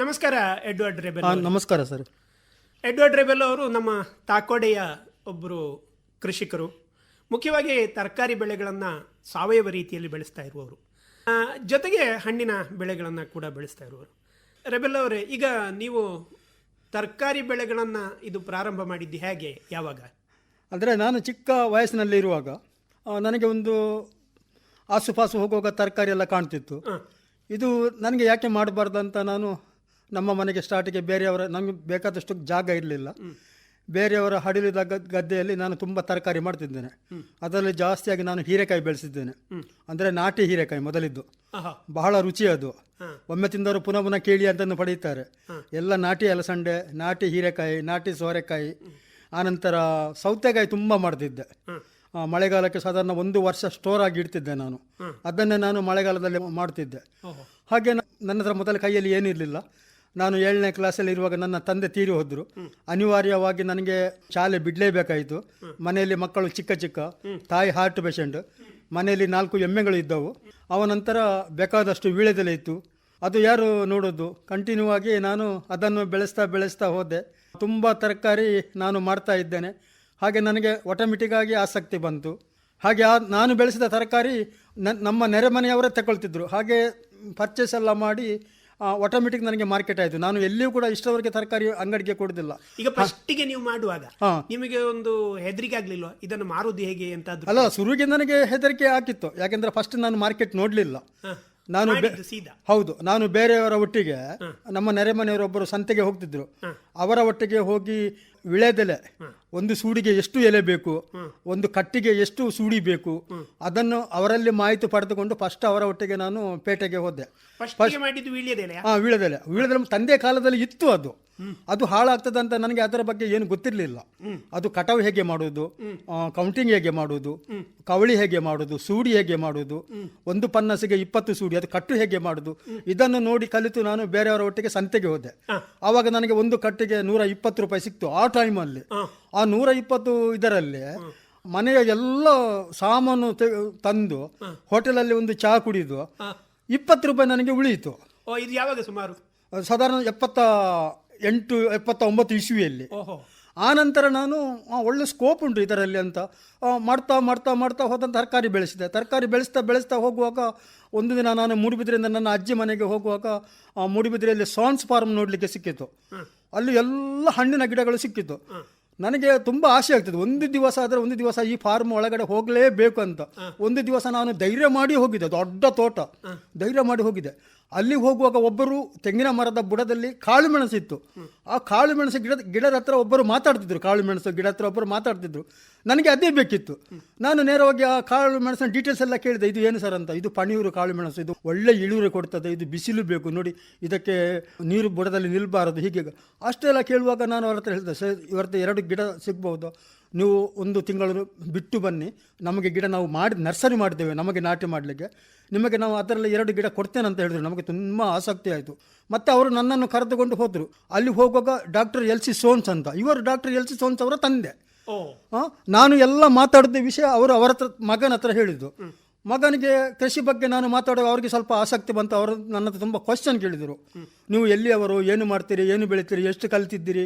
ನಮಸ್ಕಾರ Edward rebel ಆ. ನಮಸ್ಕಾರ ಸರ್. ಎಡ್ವರ್ಡ್ ರೆಬೆಲ್ ಅವರು ನಮ್ಮ ತಾಕೋಡೆಯ ಒಬ್ಬರು ಕೃಷಿಕರು. ಮುಖ್ಯವಾಗಿ ತರಕಾರಿ ಬೆಳೆಗಳನ್ನು ಸಾವಯವ ರೀತಿಯಲ್ಲಿ ಬೆಳೆಸ್ತಾ ಇರುವವರು. ಆ, ಜೊತೆಗೆ ಹಣ್ಣಿನ ಬೆಳೆಗಳನ್ನು ಕೂಡ ಬೆಳೆಸ್ತಾ ಇರುವವರು. ರೆಬೆಲ್ ಅವರೇ ಈಗ ನೀವು ತರಕಾರಿ ಬೆಳೆಗಳನ್ನು ಇದು ಪ್ರಾರಂಭ ಮಾಡಿದ್ದು ಹೇಗೆ ಯಾವಾಗ? ಅಂದರೆ ನಾನು ಚಿಕ್ಕ ವಯಸ್ಸಿನಲ್ಲಿ ಇರುವಾಗ ಆ, ನನಗೆ ಒಂದು ಆಸುಪಾಸು ಹೋಗುವಾಗ ತರಕಾರಿ ಎಲ್ಲ ಕಾಣ್ತಿತ್ತು. ಇದು ನನಗೆ ಯಾಕೆ ಮಾಡಬಾರ್ದು ಅಂತ ನಾನು ನಮ್ಮ ಮನೆಗೆ ಸ್ಟಾರ್ಟಿಗೆ ಬೇರೆಯವರ ನಮಗೆ ಬೇಕಾದಷ್ಟು ಜಾಗ ಇರಲಿಲ್ಲ. ಬೇರೆಯವರ ಹಡಿಲಿದ ಗದ್- ಗದ್ದೆಯಲ್ಲಿ ನಾನು ತುಂಬ ತರಕಾರಿ ಮಾಡ್ತಿದ್ದೇನೆ. ಅದರಲ್ಲಿ ಜಾಸ್ತಿಯಾಗಿ ನಾನು ಹೀರೆಕಾಯಿ ಬೆಳೆಸಿದ್ದೇನೆ. ಅಂದರೆ ನಾಟಿ ಹೀರೆಕಾಯಿ ಮೊದಲಿದ್ದು. ಬಹಳ ರುಚಿ ಅದು. ಒಮ್ಮೆ ತಿಂದವರು ಪುನಃ ಪುನಃ ಕೇಳಿ ಅಂತಂದು ಪಡೆಯುತ್ತಾರೆ. ಎಲ್ಲ ನಾಟಿ ಅಲಸಂಡೆ ನಾಟಿ ಹೀರೆಕಾಯಿ ನಾಟಿ ಸೋರೆಕಾಯಿ. ಆನಂತರ ಸೌತೆಕಾಯಿ ತುಂಬ ಮಾಡ್ತಿದ್ದೆ. ಮಳೆಗಾಲಕ್ಕೆ ಸಾಧಾರಣ ಒಂದು ವರ್ಷ ಸ್ಟೋರ್ ಆಗಿ ಇಡ್ತಿದ್ದೆ ನಾನು. ಅದನ್ನೇ ನಾನು ಮಳೆಗಾಲದಲ್ಲಿ ಮಾಡ್ತಿದ್ದೆ. ಹಾಗೆ ನನ್ನ ಹತ್ರ ಮೊದಲ ಕೈಯಲ್ಲಿ ಏನಿರಲಿಲ್ಲ. ನಾನು ಏಳನೇ ಕ್ಲಾಸಲ್ಲಿ ಇರುವಾಗ ನನ್ನ ತಂದೆ ತೀರಿ ಹೋದರು. ಅನಿವಾರ್ಯವಾಗಿ ನನಗೆ ಶಾಲೆ ಬಿಡಲೇಬೇಕಾಯಿತು. ಮನೆಯಲ್ಲಿ ಮಕ್ಕಳು ಚಿಕ್ಕ ಚಿಕ್ಕ, ತಾಯಿ ಹಾರ್ಟ್ ಪೇಷಂಟ್ ಮನೆಯಲ್ಲಿ ನಾಲ್ಕು ಎಮ್ಮೆಗಳು ಇದ್ದವು. ಅವನಂತರ ಬೇಕಾದಷ್ಟು ವೀಳ್ಯದೆಲೆ ಇತ್ತು. ಅದು ಯಾರು ನೋಡೋದು? ಕಂಟಿನ್ಯೂ ಆಗಿ ನಾನು ಅದನ್ನು ಬೆಳೆಸ್ತಾ ಬೆಳೆಸ್ತಾ ಹೋದೆ. ತುಂಬ ತರಕಾರಿ ನಾನು ಮಾಡ್ತಾ ಇದ್ದೇನೆ. ಹಾಗೆ ನನಗೆ ಆಟೋಮೆಟಿಕ್ಕಾಗಿ ಆಸಕ್ತಿ ಬಂತು. ಹಾಗೆ ಆ ನಾನು ಬೆಳೆಸಿದ ತರಕಾರಿ ನಮ್ಮ ನೆರೆಮನೆಯವರೇ ತಗೊಳ್ತಿದ್ರು. ಹಾಗೆ ಪರ್ಚೇಸ್ ಎಲ್ಲ ಮಾಡಿ ಆಟೋಮೆಟಿಕ್ ನನಗೆ ಮಾರ್ಕೆಟ್ ಆಯಿತು. ನಾನು ಎಲ್ಲಿಯೂ ಕೂಡ ಇಷ್ಟವರೆಗೆ ತರಕಾರಿ ಅಂಗಡಿಗೆ ಕೊಡುದಿಲ್ಲ. ಈಗ ಫಸ್ಟಿಗೆ ನೀವು ಮಾಡುವಾಗ ನಿಮಗೆ ಒಂದು ಹೆದರಿಕೆ ಆಗ್ಲಿಲ್ವಾ? ಇದನ್ನು ಮಾರುದು ಹೇಗೆ ಅಂತ ಅಲ್ಲ ಶುರುವಿಗೆ ನನಗೆ ಹೆದರಿಕೆ ಆಗಿತ್ತು. ಯಾಕೆಂದ್ರೆ ಫಸ್ಟ್ ನಾನು ಮಾರ್ಕೆಟ್ ನೋಡಲಿಲ್ಲ. ನಾನು ಹೌದು. ನಾನು ಬೇರೆಯವರ ಒಟ್ಟಿಗೆ ನಮ್ಮ ನೆರೆಮನೆಯವರೊಬ್ಬರು ಸಂತೆಗೆ ಹೋಗ್ತಿದ್ರು. ಅವರ ಒಟ್ಟಿಗೆ ಹೋಗಿ ವಿಳೆದೆಲೆ ಒಂದು ಸೂಡಿಗೆ ಎಷ್ಟು ಎಲೆ ಬೇಕು ಒಂದು ಕಟ್ಟಿಗೆ ಎಷ್ಟು ಸೂಡಿ ಬೇಕು ಅದನ್ನು ಅವರಲ್ಲಿ ಮಾಹಿತಿ ಪಡೆದುಕೊಂಡು ಫಸ್ಟ್ ಅವರ ಒಟ್ಟಿಗೆ ನಾನು ಪೇಟೆಗೆ ಹೋದೆ. ಹಾ ವೀಳದೆಲೆ ವೀಳದೆಲೆ ತಂದೆ ಕಾಲದಲ್ಲಿ ಇತ್ತು ಅದು. ಅದು ಹಾಳಾಗ್ತದೆ ಅಂತ ನನಗೆ ಅದರ ಬಗ್ಗೆ ಏನು ಗೊತ್ತಿರಲಿಲ್ಲ. ಅದು ಕಟಾವು ಹೇಗೆ ಮಾಡುವುದು? ಕೌಂಟಿಂಗ್ ಹೇಗೆ ಮಾಡುವುದು? ಕವಳಿ ಹೇಗೆ ಮಾಡುವುದು? ಸೂಡಿ ಹೇಗೆ ಮಾಡುವುದು? ಒಂದು ಪನ್ನಸಿಗೆ ಇಪ್ಪತ್ತು ಸೂಡಿ ಅದು ಕಟ್ಟು ಹೇಗೆ ಮಾಡುವುದು? ಇದನ್ನು ನೋಡಿ ಕಲಿತು ನಾನು ಬೇರೆಯವರ ಒಟ್ಟಿಗೆ ಸಂತೆಗೆ ಹೋದೆ. ಆವಾಗ ನನಗೆ ಒಂದು ಕಟ್ಟಿಗೆ ನೂರ ಇಪ್ಪತ್ತು ರೂಪಾಯಿ ಸಿಕ್ತು. ಆ ಟೈಮಲ್ಲಿ ಆ ನೂರ ಇಪ್ಪತ್ತು ಇದರಲ್ಲಿ ಮನೆಯ ಎಲ್ಲ ಸಾಮಾನು ತಂದು ಹೋಟೆಲಲ್ಲಿ ಒಂದು ಚಹಾ ಕುಡಿದು ಇಪ್ಪತ್ತು ರೂಪಾಯಿ ನನಗೆ ಉಳಿಯಿತು ಇದು ಯಾವಾಗ ಸುಮಾರು? ಸಾಧಾರಣ ಎಪ್ಪತ್ತ ಎಂಟು ಎಪ್ಪತ್ತ ಒಂಬತ್ತು ಇಸ್ವಿಯಲ್ಲಿ. ಓಹೋ. ಆ ನಂತರ ನಾನು ಒಳ್ಳೆ ಸ್ಕೋಪ್ ಉಂಟು ಇದರಲ್ಲಿ ಅಂತ. ಮಾಡ್ತಾ ಮಾಡ್ತಾ ಮಾಡ್ತಾ ಹೋದ ತರಕಾರಿ ಬೆಳೆಸಿದೆ. ತರಕಾರಿ ಬೆಳೆಸ್ತಾ ಬೆಳೆಸ್ತಾ ಹೋಗುವಾಗ ಒಂದು ದಿನ ನಾನು ಮೂಡುಬಿದ್ರೆಯಿಂದ ನನ್ನ ಅಜ್ಜಿ ಮನೆಗೆ ಹೋಗುವಾಗ ಮೂಡುಬಿದ್ರೆಯಲ್ಲಿ ಸಾನ್ಸ್ ಫಾರ್ಮ್ ನೋಡಲಿಕ್ಕೆ ಸಿಕ್ಕಿತು. ಅಲ್ಲಿ ಎಲ್ಲ ಹಣ್ಣಿನ ಗಿಡಗಳು ಸಿಕ್ಕಿತ್ತು. ನನಗೆ ತುಂಬ ಆಸೆ ಆಗ್ತದೆ ಒಂದು ದಿವಸ ಆದರೆ ಒಂದು ದಿವಸ ಈ ಫಾರ್ಮ್ ಒಳಗಡೆ ಹೋಗಲೇಬೇಕು ಅಂತ. ಒಂದು ದಿವಸ ನಾನು ಧೈರ್ಯ ಮಾಡಿ ಹೋಗಿದ್ದೆ. ದೊಡ್ಡ ತೋಟ. ಧೈರ್ಯ ಮಾಡಿ ಹೋಗಿದ್ದೆ. ಅಲ್ಲಿ ಹೋಗುವಾಗ ಒಬ್ಬರು ತೆಂಗಿನ ಮರದ ಬುಡದಲ್ಲಿ ಕಾಳು ಮೆಣಸಿತ್ತು ಆ ಕಾಳು ಮೆಣಸು ಗಿಡದ ಗಿಡದ ಹತ್ರ ಒಬ್ಬರು ಮಾತಾಡ್ತಿದ್ರು. ಕಾಳು ಮೆಣಸು ಗಿಡ ಹತ್ರ ಒಬ್ಬರು ಮಾತಾಡ್ತಿದ್ರು. ನನಗೆ ಅದೇ ಬೇಕಿತ್ತು. ನಾನು ನೇರವಾಗಿ ಆ ಕಾಳು ಮೆಣಸಿನ ಡೀಟೇಲ್ಸ್ ಎಲ್ಲ ಕೇಳಿದೆ. ಇದು ಏನು ಸರ್ ಅಂತ. ಇದು ಪಣಿಯೂರು ಕಾಳು ಮೆಣಸು. ಇದು ಒಳ್ಳೆ ಇಳುವರಿ ಕೊಡ್ತದೆ. ಇದು ಬಿಸಿಲು ಬೇಕು. ನೋಡಿ, ಇದಕ್ಕೆ ನೀರು ಬುಡದಲ್ಲಿ ನಿಲ್ಬಾರದು. ಹೀಗೆ. ಅಷ್ಟೆಲ್ಲ ಕೇಳುವಾಗ ನಾನು ಅವ್ರ ಹತ್ರ ಹೇಳಿದೆ, ಸರ್ ಇವರದ್ದು ಎರಡು ಗಿಡ ಸಿಗ್ಬೋದು ನೀವು ಒಂದು ತಿಂಗಳು ಬಿಟ್ಟು ಬನ್ನಿ. ನಮಗೆ ಗಿಡ ನಾವು ಮಾಡಿ ನರ್ಸರಿ ಮಾಡಿದ್ದೇವೆ ನಮಗೆ ನಾಟಿ ಮಾಡಲಿಕ್ಕೆ. ನಿಮಗೆ ನಾವು ಅದರಲ್ಲಿ ಎರಡು ಗಿಡ ಕೊಡ್ತೇನೆ ಅಂತ ಹೇಳಿದ್ರು. ನಮಗೆ ತುಂಬ ಆಸಕ್ತಿ ಆಯಿತು. ಮತ್ತು ಅವರು ನನ್ನನ್ನು ಕರೆದುಕೊಂಡು ಹೋದರು. ಅಲ್ಲಿ ಹೋಗುವಾಗ ಡಾಕ್ಟರ್ ಎಲ್ ಸಿ ಸೋನ್ಸ್ ಅಂತ. ಇವರು ಡಾಕ್ಟರ್ ಎಲ್ ಸಿ ಸೋನ್ಸ್ ಅವರ ತಂದೆ. ನಾನು ಎಲ್ಲ ಮಾತಾಡಿದ ವಿಷಯ ಅವರು ಅವರ ಹತ್ರ ಮಗನ ಹತ್ರ ಹೇಳಿದ್ದು. ಮಗನಿಗೆ ಕೃಷಿ ಬಗ್ಗೆ ನಾನು ಮಾತಾಡುವಾಗ ಅವರಿಗೆ ಸ್ವಲ್ಪ ಆಸಕ್ತಿ ಬಂತು. ಅವರು ನನ್ನ ಹತ್ರ ತುಂಬ ಕ್ವಶನ್ ಕೇಳಿದರು. ನೀವು ಎಲ್ಲಿಯವರು ಏನು ಮಾಡ್ತೀರಿ ಏನು ಬೆಳಿತೀರಿ ಎಷ್ಟು ಕಲ್ತಿದ್ದೀರಿ?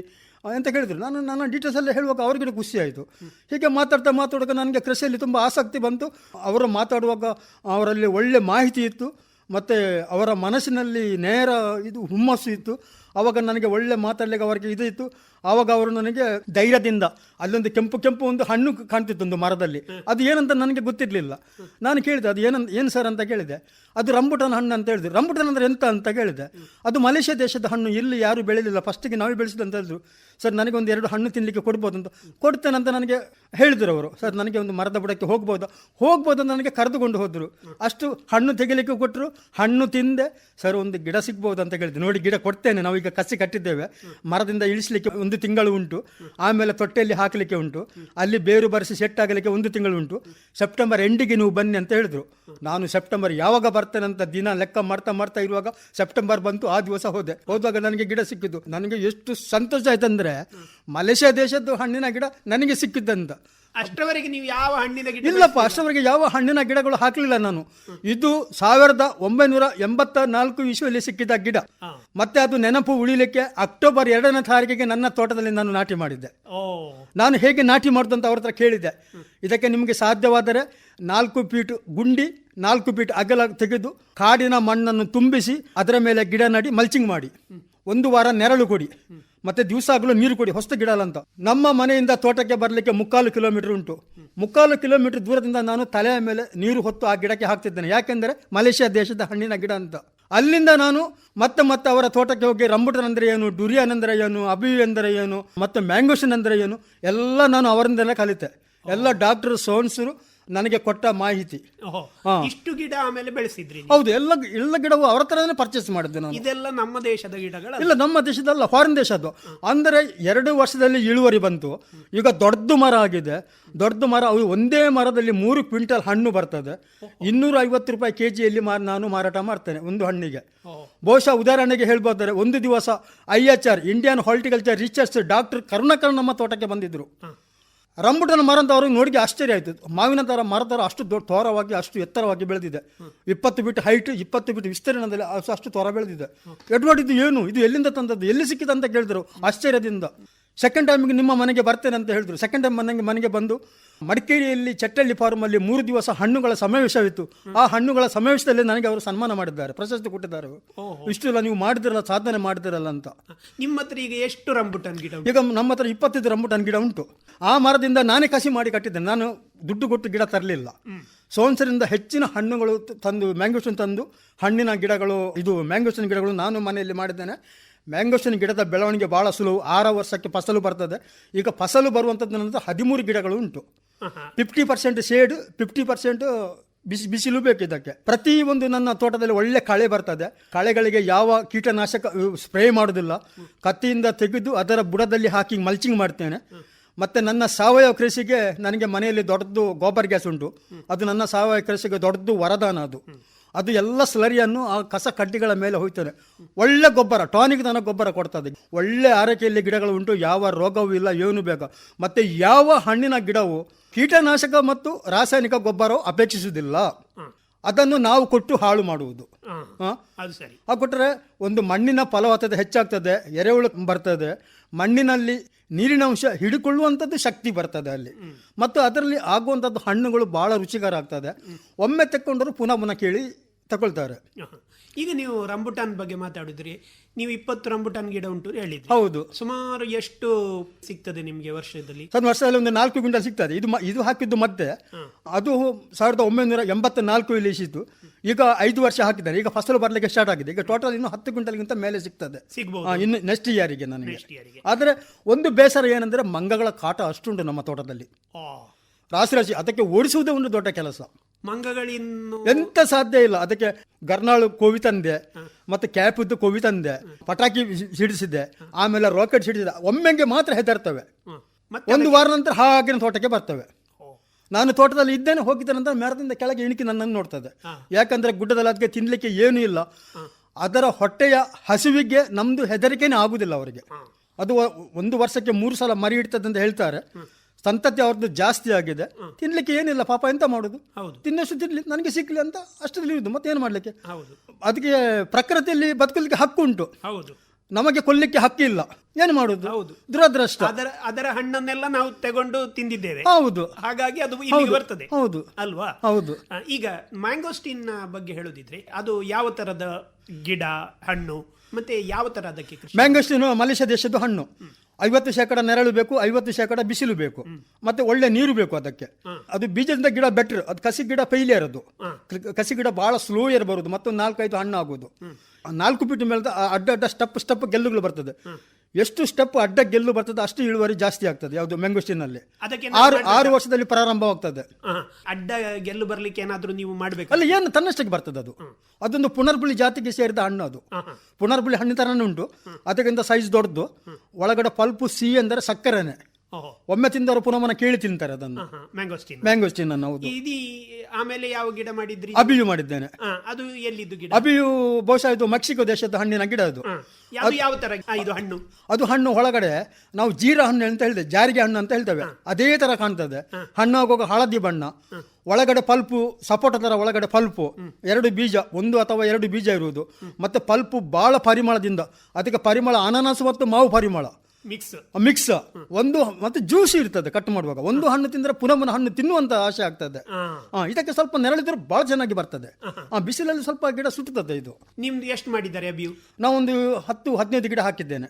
ಅಂತ ಹೇಳಿದರು ನಾನು ನನ್ನ ಡೀಟೇಲ್ಸ್ ಎಲ್ಲ ಹೇಳುವಾಗ ಅವರಿಗೆ ಖುಷಿ ಆಯಿತು. ಹೀಗೆ ಮಾತಾಡ್ತಾ ಮಾತಾಡುವಾಗ ನನಗೆ ಕೃಷಿಯಲ್ಲಿ ತುಂಬ ಆಸಕ್ತಿ ಬಂತು. ಅವರು ಮಾತಾಡುವಾಗ ಅವರಲ್ಲಿ ಒಳ್ಳೆ ಮಾಹಿತಿ ಇತ್ತು. ಮತ್ತು ಅವರ ಮನಸ್ಸಿನಲ್ಲಿ ನೇರ ಇದು ಹುಮ್ಮಸ್ಸು ಇತ್ತು. ಆವಾಗ ನನಗೆ ಒಳ್ಳೆ ಮಾತಾಡಲಿಕ್ಕೆ ಅವರಿಗೆ ಇದು ಇತ್ತು. ಆವಾಗ ಅವರು ನನಗೆ ಧೈರ್ಯದಿಂದ, ಅಲ್ಲೊಂದು ಕೆಂಪು ಕೆಂಪು ಒಂದು ಹಣ್ಣು ಕಾಣ್ತಿತ್ತು ಒಂದು ಮರದಲ್ಲಿ. ಅದು ಏನಂತ ನನಗೆ ಗೊತ್ತಿರಲಿಲ್ಲ. ನಾನು ಕೇಳಿದೆ, ಅದು ಏನಂತ, ಏನು ಸರ್ ಅಂತ ಕೇಳಿದೆ. ಅದು ರಂಬುಟನ್ ಹಣ್ಣು ಅಂತ ಹೇಳಿದ್ರು. ರಂಬುಟನ್ ಅಂದರೆ ಎಂತ ಅಂತ ಕೇಳಿದೆ. ಅದು ಮಲೇಷ್ಯಾ ದೇಶದ ಹಣ್ಣು, ಇಲ್ಲಿ ಯಾರು ಬೆಳೆಯಲಿಲ್ಲ. ಫಸ್ಟಿಗೆ ನಾವೇ ಬೆಳೆಸಿದ್ದು ಅಂತ ಹೇಳಿದ್ರು. ಸರ್ ನನಗೆ ಒಂದು ಎರಡು ಹಣ್ಣು ತಿನ್ನಲಿಕ್ಕೆ ಕೊಡ್ಬೋದು ಅಂತ ಕೊಡ್ತೇನೆ ಅಂತ ನನಗೆ ಹೇಳಿದ್ರು ಅವರು. ಸರ್, ನನಗೆ ಒಂದು ಮರದ ಬುಡಕ್ಕೆ ಹೋಗ್ಬೋದು? ಹೋಗ್ಬೋದು ಅಂತ ನನಗೆ ಕರೆದುಕೊಂಡು ಹೋದರು. ಅಷ್ಟು ಹಣ್ಣು ತೆಗಿಲಿಕ್ಕೆ ಕೊಟ್ಟರು ಹಣ್ಣು ತಿಂದೆ. ಸರ್, ಒಂದು ಗಿಡ ಸಿಗ್ಬೋದು ಅಂತ ಕೇಳಿದೆ ನೋಡಿ, ಗಿಡ ಕೊಡ್ತೇನೆ. ನಾವು ಈಗ ಕಸಿ ಕಟ್ಟಿದ್ದೇವೆ. ಮರದಿಂದ ಇಳಿಸಲಿಕ್ಕೆ ಒಂದು ತಿಂಗಳು ಉಂಟು. ಆಮೇಲೆ ತೊಟ್ಟೆಯಲ್ಲಿ ಹಾಕಲಿಕ್ಕೆ ಉಂಟು. ಅಲ್ಲಿ ಬೇರು ಬರೆಸಿ ಸೆಟ್ ಆಗಲಿಕ್ಕೆ ಒಂದು ತಿಂಗಳು ಉಂಟು. ಸೆಪ್ಟೆಂಬರ್ ಎಂಡಿಗೆ ನೀವು ಬನ್ನಿ ಅಂತ ಹೇಳಿದರು. ನಾನು ಸೆಪ್ಟೆಂಬರ್ ಯಾವಾಗ ಬರ್ತೇನೆ ಅಂತ ದಿನ ಲೆಕ್ಕ ಮಾಡ್ತಾ ಮಾಡ್ತಾ ಇರುವಾಗ ಸೆಪ್ಟೆಂಬರ್ ಬಂತು, ಆ ದಿವಸ ಹೋದೆ. ಹೋದಾಗ ನನಗೆ ಗಿಡ ಸಿಕ್ಕಿದ್ದು. ನನಗೆ ಎಷ್ಟು ಸಂತೋಷ ಆಯ್ತಂದ್ರೆ ಮಲೇಷ್ಯಾ ದೇಶದ್ದು ಹಣ್ಣಿನ ಗಿಡ ನನಗೆ ಸಿಕ್ಕಿದ್ದಂತ. ಅಷ್ಟವರೆಗೆ ನೀವು ಯಾವ ಹಣ್ಣಿನ ಗಿಡ ಇಲ್ಲಪ್ಪ ಅಷ್ಟವರೆಗೆ ಯಾವ ಹಣ್ಣಿನ ಗಿಡಗಳು ಹಾಕಲಿಲ್ಲ ನಾನು. ಇದು ಸಾವಿರದ ಒಂಬೈನೂರ ಎಂಬತ್ತ ನಾಲ್ಕು ಇಸ್ವಿಯಲ್ಲಿ ಸಿಕ್ಕಿದ ಗಿಡ. ಮತ್ತೆ ಅದು ನೆನಪು ಉಳಿಲಿಕ್ಕೆ ಅಕ್ಟೋಬರ್ ಎರಡನೇ ತಾರೀಕಿಗೆ ನನ್ನ ತೋಟದಲ್ಲಿ ನಾನು ನಾಟಿ ಮಾಡಿದ್ದೆ. ನಾನು ಹೇಗೆ ನಾಟಿ ಮಾಡೋದು ಅಂತ ಅವ್ರ ಹತ್ರ ಕೇಳಿದ್ದೆ. ಇದಕ್ಕೆ ನಿಮಗೆ ಸಾಧ್ಯವಾದರೆ ನಾಲ್ಕು ಫೀಟ್ ಗುಂಡಿ ನಾಲ್ಕು ಫೀಟ್ ಅಗಲ ತೆಗೆದು ಕಾಡಿನ ಮಣ್ಣನ್ನು ತುಂಬಿಸಿ ಅದರ ಮೇಲೆ ಗಿಡ ನಡಿ ಮಲ್ಚಿಂಗ್ ಮಾಡಿ. ಒಂದು ವಾರ ನೆರಳು ಕೊಡಿ. ಮತ್ತೆ ದಿವಸ ಆಗಲು ನೀರು ಕೊಡಿ ಹೊಸ ಗಿಡ ಅಂತ ನಮ್ಮ ಮನೆಯಿಂದ ತೋಟಕ್ಕೆ ಬರಲಿಕ್ಕೆ ಮುಕ್ಕಾಲು ಕಿಲೋಮೀಟರ್ ಉಂಟು. ಮುಕ್ಕಾಲು ಕಿಲೋಮೀಟರ್ ದೂರದಿಂದ ನಾನು ತಲೆಯ ಮೇಲೆ ನೀರು ಹೊತ್ತು ಆ ಗಿಡಕ್ಕೆ ಹಾಕ್ತಿದ್ದೇನೆ. ಯಾಕೆಂದರೆ ಮಲೇಷ್ಯಾ ದೇಶದ ಹಣ್ಣಿನ ಗಿಡ ಅಂತ. ಅಲ್ಲಿಂದ ನಾನು ಮತ್ತೆ ಮತ್ತೆ ಅವರ ತೋಟಕ್ಕೆ ಹೋಗಿ ರಂಬುಟನ್ ಅಂದ್ರೆ ಏನು ಡುರಿಯನ್ ಅಂದ್ರೆ ಏನು, ಅಬಿ ಅಂದರೆ ಏನು, ಮತ್ತೆ ಮ್ಯಾಂಗೋಷನ್ ಅಂದ್ರೆ ಏನು, ಎಲ್ಲ ನಾನು ಅವರಿಂದಲೇ ಕಲಿತೆ. ಎಲ್ಲ ಡಾಕ್ಟರ್, ಸೋನ್ಸರು ನನಗೆ ಕೊಟ್ಟ ಮಾಹಿತಿ. ಹಾ. ಇಷ್ಟು ಗಿಡ ಆಮೇಲೆ ಬೆಳೆಸಿದ್ರಿ ನೀವು. ಹೌದು ಎಲ್ಲ ಎಲ್ಲ ಗಿಡವು ಅವರ ಥರನೇ ಪರ್ಚೇಸ್ ಮಾಡಿದ್ದೆ ನಾನು. ಇದೆಲ್ಲ ನಮ್ಮ ದೇಶದ ಗಿಡಗಳು ಇಲ್ಲ ನಮ್ಮ ದೇಶದಲ್ಲ ಫಾರಿನ್ ದೇಶದ್ದು. ಅಂದರೆ ಎರಡು ವರ್ಷದಲ್ಲಿ ಇಳುವರಿ ಬಂತು. ಈಗ ದೊಡ್ಡ ಮರ ಆಗಿದೆ. ದೊಡ್ಡ ಮರ ಅವು ಒಂದೇ ಮರದಲ್ಲಿ ಮೂರು ಕ್ವಿಂಟಲ್ ಹಣ್ಣು ಬರ್ತದೆ. ಇನ್ನೂರ ಐವತ್ತು ರೂಪಾಯಿ ಕೆ ಜಿಯಲ್ಲಿ ಮಾ ನಾನು ಮಾರಾಟ ಮಾಡ್ತೇನೆ ಒಂದು ಹಣ್ಣಿಗೆ. ಬಹುಶಃ ಉದಾಹರಣೆಗೆ ಹೇಳ್ಬೋದಾದ್ರೆ ಒಂದು ದಿವಸ I H R Indian horticulture research doctor Karunakar ನಮ್ಮ ತೋಟಕ್ಕೆ ಬಂದಿದ್ರು. ಹಾ. ರಂಬುಟನ ಮರ ಅಂತ ಅವ್ರಿಗೆ ನೋಡಿ ಆಶ್ಚರ್ಯ ಆಯಿತು. ಮಾವಿನ ಥರ ಮರ ಥರ ಅಷ್ಟು ದೊಡ್ಡ ತೋರವಾಗಿ, ಅಷ್ಟು ಎತ್ತರವಾಗಿ ಬೆಳೆದಿದೆ. ಇಪ್ಪತ್ತು ಬಿಟ್ ಹೈಟ್ ಇಪ್ಪತ್ತು ಬಿಟ್ ವಿಸ್ತೀರ್ಣದಲ್ಲಿ ಅಷ್ಟು ಅಷ್ಟು ತೋರ ಬೆಳೆದಿದೆ. ಎಡ್ವರ್ಡ್ ಇದು ಏನು? ಇದು ಎಲ್ಲಿಂದ ತಂದದ್ದು? ಎಲ್ಲಿ ಸಿಕ್ಕಿದೆ ಅಂತ ಕೇಳಿದರು. ಆಶ್ಚರ್ಯದಿಂದ. ಸೆಕೆಂಡ್ ಟೈಮಿಗೆ ನಿಮ್ಮ ಮನೆಗೆ ಬರ್ತೇನೆ ಅಂತ ಹೇಳಿದ್ರು. ಸೆಕೆಂಡ್ ಟೈಮ್ ಮನೆಗೆ ಮನೆಗೆ ಬಂದು ಮಡಿಕೇರಿಯಲ್ಲಿ ಚಟ್ಟಳ್ಳಿ ಫಾರ್ಮಲ್ಲಿ ಮೂರು ದಿವಸ ಹಣ್ಣುಗಳ ಸಮಾವೇಶವಿತ್ತು. ಆ ಹಣ್ಣುಗಳ ಸಮಾವೇಶದಲ್ಲಿ ನನಗೆ ಅವರು ಸನ್ಮಾನ ಮಾಡಿದ್ದಾರೆ ಪ್ರಶಸ್ತಿ ಕೊಟ್ಟಿದ್ದಾರೆ. ಇಷ್ಟು ಇಲ್ಲ ನೀವು ಮಾಡಿದಿರಲ್ಲ ಸಾಧನೆ ಮಾಡಿದಿರಲ್ಲ ಅಂತ. ನಿಮ್ಮ ಹತ್ರ ಈಗ ಎಷ್ಟು ರಂಬುಟನ್ ಗಿಡ? ಈಗ ನಮ್ಮ ಹತ್ರ ಇಪ್ಪತ್ತೈದು ರಂಬುಟನ್ ಗಿಡ ಉಂಟು. ಆ ಮರದಿಂದ ನಾನೇ ಕಸಿ ಮಾಡಿ ಕಟ್ಟಿದ್ದೇನೆ. ನಾನು ದುಡ್ಡು ಕೊಟ್ಟು ಗಿಡ ತರಲಿಲ್ಲ. ಸೋನ್ಸರಿಂದ ಹೆಚ್ಚಿನ ಹಣ್ಣುಗಳು ತಂದು ಮ್ಯಾಂಗೋಸನ್ ತಂದು ಹಣ್ಣಿನ ಗಿಡಗಳು ಇದು ಮ್ಯಾಂಗೋಸನ್ ಗಿಡಗಳು ನಾನು ಮನೆಯಲ್ಲಿ ಮಾಡಿದ್ದೇನೆ. ಮ್ಯಾಂಗೋಸನ್ ಗಿಡದ ಬೆಳವಣಿಗೆ ಭಾಳ ಸುಲಭ. ಆರು ವರ್ಷಕ್ಕೆ ಫಸಲು ಬರ್ತದೆ. ಈಗ ಫಸಲು ಬರುವಂಥದ್ದು ನಂತರ ಹದಿಮೂರು ಗಿಡಗಳು ಉಂಟು. Fifty percent shade fifty percent ಬಿಸಿ ಬಿಸಿಲು ಬೇಕು ಇದಕ್ಕೆ. ಪ್ರತಿ ಒಂದು ನನ್ನ ತೋಟದಲ್ಲಿ ಒಳ್ಳೆ ಕಳೆ ಬರ್ತದೆ. ಕಳೆಗಳಿಗೆ ಯಾವ ಕೀಟನಾಶಕ ಸ್ಪ್ರೇ ಮಾಡೋದಿಲ್ಲ. ಕತ್ತಿಯಿಂದ ತೆಗೆದು ಅದರ ಬುಡದಲ್ಲಿ ಹಾಕಿ ಮಲ್ಚಿಂಗ್ ಮಾಡ್ತೇನೆ. ಮತ್ತೆ ನನ್ನ ಸಾವಯವ ಕೃಷಿಗೆ ನನಗೆ ಮನೆಯಲ್ಲಿ ದೊಡ್ಡದು ಗೋಬರ್ ಗ್ಯಾಸ್ ಉಂಟು. ಅದು ನನ್ನ ಸಾವಯವ ಕೃಷಿಗೆ ದೊಡ್ಡದು ವರದಾನ ಅದು. ಅದು ಎಲ್ಲ ಸ್ಲರಿಯನ್ನು ಆ ಕಸ ಕಡ್ಡಿಗಳ ಮೇಲೆ ಹೋಗ್ತದೆ ಒಳ್ಳೆ ಗೊಬ್ಬರ ಟಾನಿಕ್ ದನ ಗೊಬ್ಬರ ಕೊಡ್ತದೆ. ಒಳ್ಳೆ ಆರೈಕೆಯಲ್ಲಿ ಗಿಡಗಳು ಉಂಟು ಯಾವ ರೋಗವೂ ಇಲ್ಲ ಏನು ಬೇಗ. ಮತ್ತೆ ಯಾವ ಹಣ್ಣಿನ ಗಿಡವು ಕೀಟನಾಶಕ ಮತ್ತು ರಾಸಾಯನಿಕ ಗೊಬ್ಬರವು ಅಪೇಕ್ಷಿಸುವುದಿಲ್ಲ. ಅದನ್ನು ನಾವು ಕೊಟ್ಟು ಹಾಳು ಮಾಡುವುದು. ಆ ಕೊಟ್ಟರೆ ಒಂದು ಮಣ್ಣಿನ ಫಲವತ್ತತೆ ಹೆಚ್ಚಾಗ್ತದೆ ಎರೆಹುಳು ಬರ್ತದೆ. ಮಣ್ಣಿನಲ್ಲಿ ನೀರಿನ ಅಂಶ ಹಿಡಿಕೊಳ್ಳುವಂಥದ್ದು ಶಕ್ತಿ ಬರ್ತದೆ ಅಲ್ಲಿ. ಮತ್ತು ಅದರಲ್ಲಿ ಆಗುವಂಥದ್ದು ಹಣ್ಣುಗಳು ಭಾಳ ರುಚಿಕರ ಆಗ್ತದೆ. ಒಮ್ಮೆ ತೆಕ್ಕೊಂಡರೂ ಪುನಃ ಪುನಃ ಕೇಳಿ ತಗೊಳ್ತಾರೆ. ಈಗ ನೀವು ರಂಬುಟಾನ್ ಬಗ್ಗೆ ಮಾತಾಡಿದ್ರಿ ನೀವು ಇಪ್ಪತ್ತು ರಂಬುಟಾನ್ ಗಿಡ ಉಂಟು ಹೇಳಿದ್ರಿ. ಹೌದು. ಸುಮಾರು ಎಷ್ಟು ಸಿಗ್ತದೆ ನಿಮಗೆ ವರ್ಷದಲ್ಲಿ? ಸರ್ ವರ್ಷದಲ್ಲಿ ಒಂದು ನಾಲ್ಕು ಕ್ವಿಂಟಲ್ ಸಿಗ್ತದೆ. ಇದು ಮ- ಇದು ಹಾಕಿದ್ದು ಮತ್ತೆ. ಅದು ಸಾವಿರದ ಒಂಬೈನೂರ ಎಂಬತ್ತ ನಾಲ್ಕು ಇಲ್ಲಿ ಈಗ ಐದು ವರ್ಷ ಹಾಕಿದ್ದಾರೆ. ಈಗ ಫಸಲು ಬರಲಿಕ್ಕೆ ಸ್ಟಾರ್ಟ್ ಆಗಿದೆ. ಈಗ ಟೋಟಲ್ ಇನ್ನು ಹತ್ತು ಕ್ವಿಂಟಲ್ಗಿಂತ ಮೇಲೆ ಸಿಗ್ತದೆ. ಸಿಗ್ಬೋದು. ಆ, ಇನ್ನು ನೆಕ್ಸ್ಟ್ ಇಯರಿಗೆ ನನಗೆ. ನೆಕ್ಸ್ಟ್ ಇಯರ್ಗೆ ಆದರೆ ಒಂದು ಬೇಸರ ಏನಂದ್ರೆ ಮಂಗಗಳ ಕಾಟ ಅಷ್ಟುಂಟು ನಮ್ಮ ತೋಟದಲ್ಲಿ. ರಾಶಿ ರಾಶಿ ಅದಕ್ಕೆ ಓಡಿಸುವುದೇ ಒಂದು ದೊಡ್ಡ ಕೆಲಸ. ಮಂಗಗಳಿನ್ನು ಎಂತ ಸಾಧ್ಯ ಇಲ್ಲ. ಅದಕ್ಕೆ ಗರ್ನಾಳು ಕೋವಿ ತಂದೆ ಮತ್ತೆ ಕ್ಯಾಪಿದ್ದು ಕೋವಿ ತಂದೆ ಪಟಾಕಿ ಸಿಡಿಸಿದ್ದೆ ಆಮೇಲೆ ರಾಕೆಟ್ ಸಿಡಿಸಿದೆ ಒಮ್ಮೆಗೆ ಮಾತ್ರ ಹೆದರ್ತವೆ. ಮತ್ತೆ ಒಂದು ವಾರ ನಂತರ ಹಾಗಿನ ತೋಟಕ್ಕೆ ಬರ್ತವೆ. ನಾನು ತೋಟದಲ್ಲಿ ಇದ್ದೇನೆ ಹೋಗಿದ್ದ ನಂತರ ಮರದಿಂದ ಕೆಳಗೆ ಇಣಿಕಿ ನನ್ನನ್ನು ನೋಡ್ತದೆ. ಯಾಕಂದ್ರೆ ಗುಡ್ಡದಲ್ಲಿ ಅದಕ್ಕೆ ತಿನ್ಲಿಕ್ಕೆ ಏನೂ ಇಲ್ಲ. ಅದರ ಹೊಟ್ಟೆಯ ಹಸಿವಿಗೆ ನಮ್ದು ಹೆದರಿಕೆನೇ ಆಗುದಿಲ್ಲ ಅವರಿಗೆ. ಅದು ಒಂದು ವರ್ಷಕ್ಕೆ ಮೂರು ಸಲ ಮರಿ ಇಡ್ತದೆ ಅಂತ ಹೇಳ್ತಾರೆ. ಸಂತತಿ ಅವ್ರದ್ದು ಜಾಸ್ತಿ ಆಗಿದೆ. ತಿನ್ಲಿಕ್ಕೆ ಏನಿಲ್ಲ ಪಾಪ ಎಂತ ಮಾಡುದು? ಹೌದು. ತಿನ್ನಷ್ಟು ತಿನ್ಲಿ ನನಗೆ ಸಿಕ್ಲಿ ಅಂತ ಅಷ್ಟರಲ್ಲಿ ಇರುದು ಮತ್ತೆ ಏನು ಮಾಡ್ಲಿಕ್ಕೆ? ಹೌದು. ಅದಕ್ಕೆ ಪ್ರಕೃತಿಯಲ್ಲಿ ಬದುಕಲಿಕ್ಕೆ ಹಕ್ಕು ಉಂಟು. ಹೌದು. ನಮಗೆ ಕೊಲ್ಲಿಕ್ಕೆ ಹಕ್ಕಿಲ್ಲ ಏನು ಮಾಡುದು? ಹೌದು. ದುರದೃಷ್ಟ. ಅದರ ಅದರ ಹಣ್ಣನ್ನೆಲ್ಲ ನಾವು ತಗೊಂಡು ತಿಂದಿದ್ದೇವೆ. ಹೌದು. ಹಾಗಾಗಿ ಅದು ಇಲ್ಲಿ ಬರ್ತದೆ. ಹೌದು. ಅಲ್ವಾ? ಹೌದು. ಈಗ ಮ್ಯಾಂಗೋಸ್ಟಿನ್ ಬಗ್ಗೆ ಹೇಳೋದಿದ್ರೆ ಅದು ಯಾವ ತರದ ಗಿಡ ಹಣ್ಣು ಮತ್ತೆ ಯಾವ ತರ ಅದಕ್ಕೆ ಮ್ಯಾಂಗೋಸ್ಟಿನ್ ಮಲೇಷ್ಯಾ ದೇಶದ ಹಣ್ಣು. ಐವತ್ತು ಶೇಕಡ ನೆರಳು ಬೇಕು ಐವತ್ತು ಶೇಕಡ ಬಿಸಿಲು ಬೇಕು. ಮತ್ತೆ ಒಳ್ಳೆ ನೀರು ಬೇಕು ಅದಕ್ಕೆ. ಅದು ಬೀಜದಿಂದ ಗಿಡ ಬೆಟ್ರ್ ಅದು ಕಸಿ ಗಿಡ ಫೈಲಿಯರ್ ಅದು. ಕಸಿ ಗಿಡ ಬಹಳ ಸ್ಲೋ ಇರ್ ಬರುದು ಮತ್ತೊಂದು ನಾಲ್ಕೈದು ಹಣ್ಣು ಆಗೋದು. ನಾಲ್ಕು ಫೀಟ್ ಮೇಲೆ ಅಡ್ಡ ಅಡ್ಡ ಸ್ಟೆಪ್ ಸ್ಟೆಪ್ ಗೆಲ್ಲುಗಳು ಬರ್ತದೆ. ಎಷ್ಟು ಸ್ಟೆಪ್ ಅಡ್ಡ ಗೆಲ್ಲು ಬರ್ತದೆ ಅಷ್ಟು ಇಳುವರಿ ಜಾಸ್ತಿ ಆಗ್ತದೆ ಯಾವುದು ಮ್ಯಾಂಗೋಸ್ಟಿನಲ್ಲಿ ಅದಕ್ಕೆ ಆರು ಆರು ವರ್ಷದಲ್ಲಿ ಪ್ರಾರಂಭವಾಗ್ತದೆ ಅಡ್ಡ ಗೆಲ್ಲು ಬರ್ಲಿಕ್ಕೆ ಏನಾದರೂ ನೀವು ಮಾಡಬೇಕು? ಅಲ್ಲಿ ಏನು ತನ್ನಷ್ಟಕ್ಕೆ ಬರ್ತದೆ ಅದು. ಅದೊಂದು ಪುನರ್ಬುಳಿ ಜಾತಿಗೆ ಸೇರಿದ ಹಣ್ಣು ಅದು. ಪುನರ್ಬುಳಿ ಹಣ್ಣು ತರನೇ ಉಂಟು. ಅದಕ್ಕಿಂತ ಸೈಜ್ ದೊಡ್ಡದು. ಒಳಗಡೆ ಪಲ್ಪು ಸಿಹಿ ಅಂದರೆ ಸಕ್ಕರೆನೆ. ಒಮ್ಮೆ ತಿಂದರು ಪುನಃ ಮನ ಕೇಳಿ ತಿಂತಾರೆ ಅದನ್ನು. ಮ್ಯಾಂಗೋಸ್ಟಿನ್ ಮ್ಯಾಂಗೋಸ್ಟಿನ್ ಅನ್ನು ಹೌದು. ಇದು ಆಮೇಲೆ ಯಾವ ಗಿಡ ಮಾಡಿದ್ರಿ? ಅಬಿಯು ಮಾಡಿದ್ದೇನೆ. ಆ, ಅದು ಎಲ್ಲಿದ್ದು ಗಿಡ? ಅಬಿಯು ಬಹುಶಃ ಇದು ಮೆಕ್ಸಿಕೋ ದೇಶದ ಹಣ್ಣಿನ ಗಿಡ ಅದು. ಆ, ಯಾವ್ದು ಯಾವ ತರ? ಆ, ಇದು ಹಣ್ಣು. ಅದು ಹಣ್ಣು ಒಳಗಡೆ ನಾವು ಜೀರ ಹಣ್ಣು ಅಂತ ಹೇಳ್ತೇವೆ ಜಾರಿಗೆ ಹಣ್ಣು ಅಂತ ಹೇಳ್ತೇವೆ. ಅದೇ ತರ ಕಾಣ್ತದೆ. ಹಣ್ಣು ಆಗುವಾಗ ಹಳದಿ ಬಣ್ಣ ಒಳಗಡೆ ಪಲ್ಪು ಸಪೋಟ ತರ ಒಳಗಡೆ ಪಲ್ಪು. ಎರಡು ಬೀಜ ಒಂದು ಅಥವಾ ಎರಡು ಬೀಜ ಇರುವುದು. ಮತ್ತೆ ಪಲ್ಪು ಬಹಳ ಪರಿಮಳದಿಂದ ಅದಕ್ಕೆ ಪರಿಮಳ ಅನಾನಸ್ ಮತ್ತು ಮಾವು ಪರಿಮಳ. ಮಿಕ್ಸ್ ಮಿಕ್ಸ್ ಒಂದು ಮತ್ತೆ ಜ್ಯೂಸ್ ಇರ್ತದೆ ಕಟ್ ಮಾಡುವಾಗ. ಒಂದು ಹಣ್ಣು ತಿಂದ್ರೆ ಪುನಃ ಪುನಃ ಹಣ್ಣು ತಿನ್ನುವಂತ ಆಸೆ ಆಗ್ತದೆ. ಇದಕ್ಕೆ ಸ್ವಲ್ಪ ನೆರಳಿದ್ರೆ ಬಹಳ ಚೆನ್ನಾಗಿ ಬರ್ತದೆ. ಬಿಸಿಲಲ್ಲಿ ಸ್ವಲ್ಪ ಗಿಡ ಸುಟ್ಟುತ್ತದೆ ಇದು. ನಿಮ್ದು ಎಷ್ಟು ಮಾಡಿದ್ದಾರೆ ಅಭಿಯು? ನಾವೊಂದು ಹತ್ತು ಹದಿನೈದು ಗಿಡ ಹಾಕಿದ್ದೇನೆ.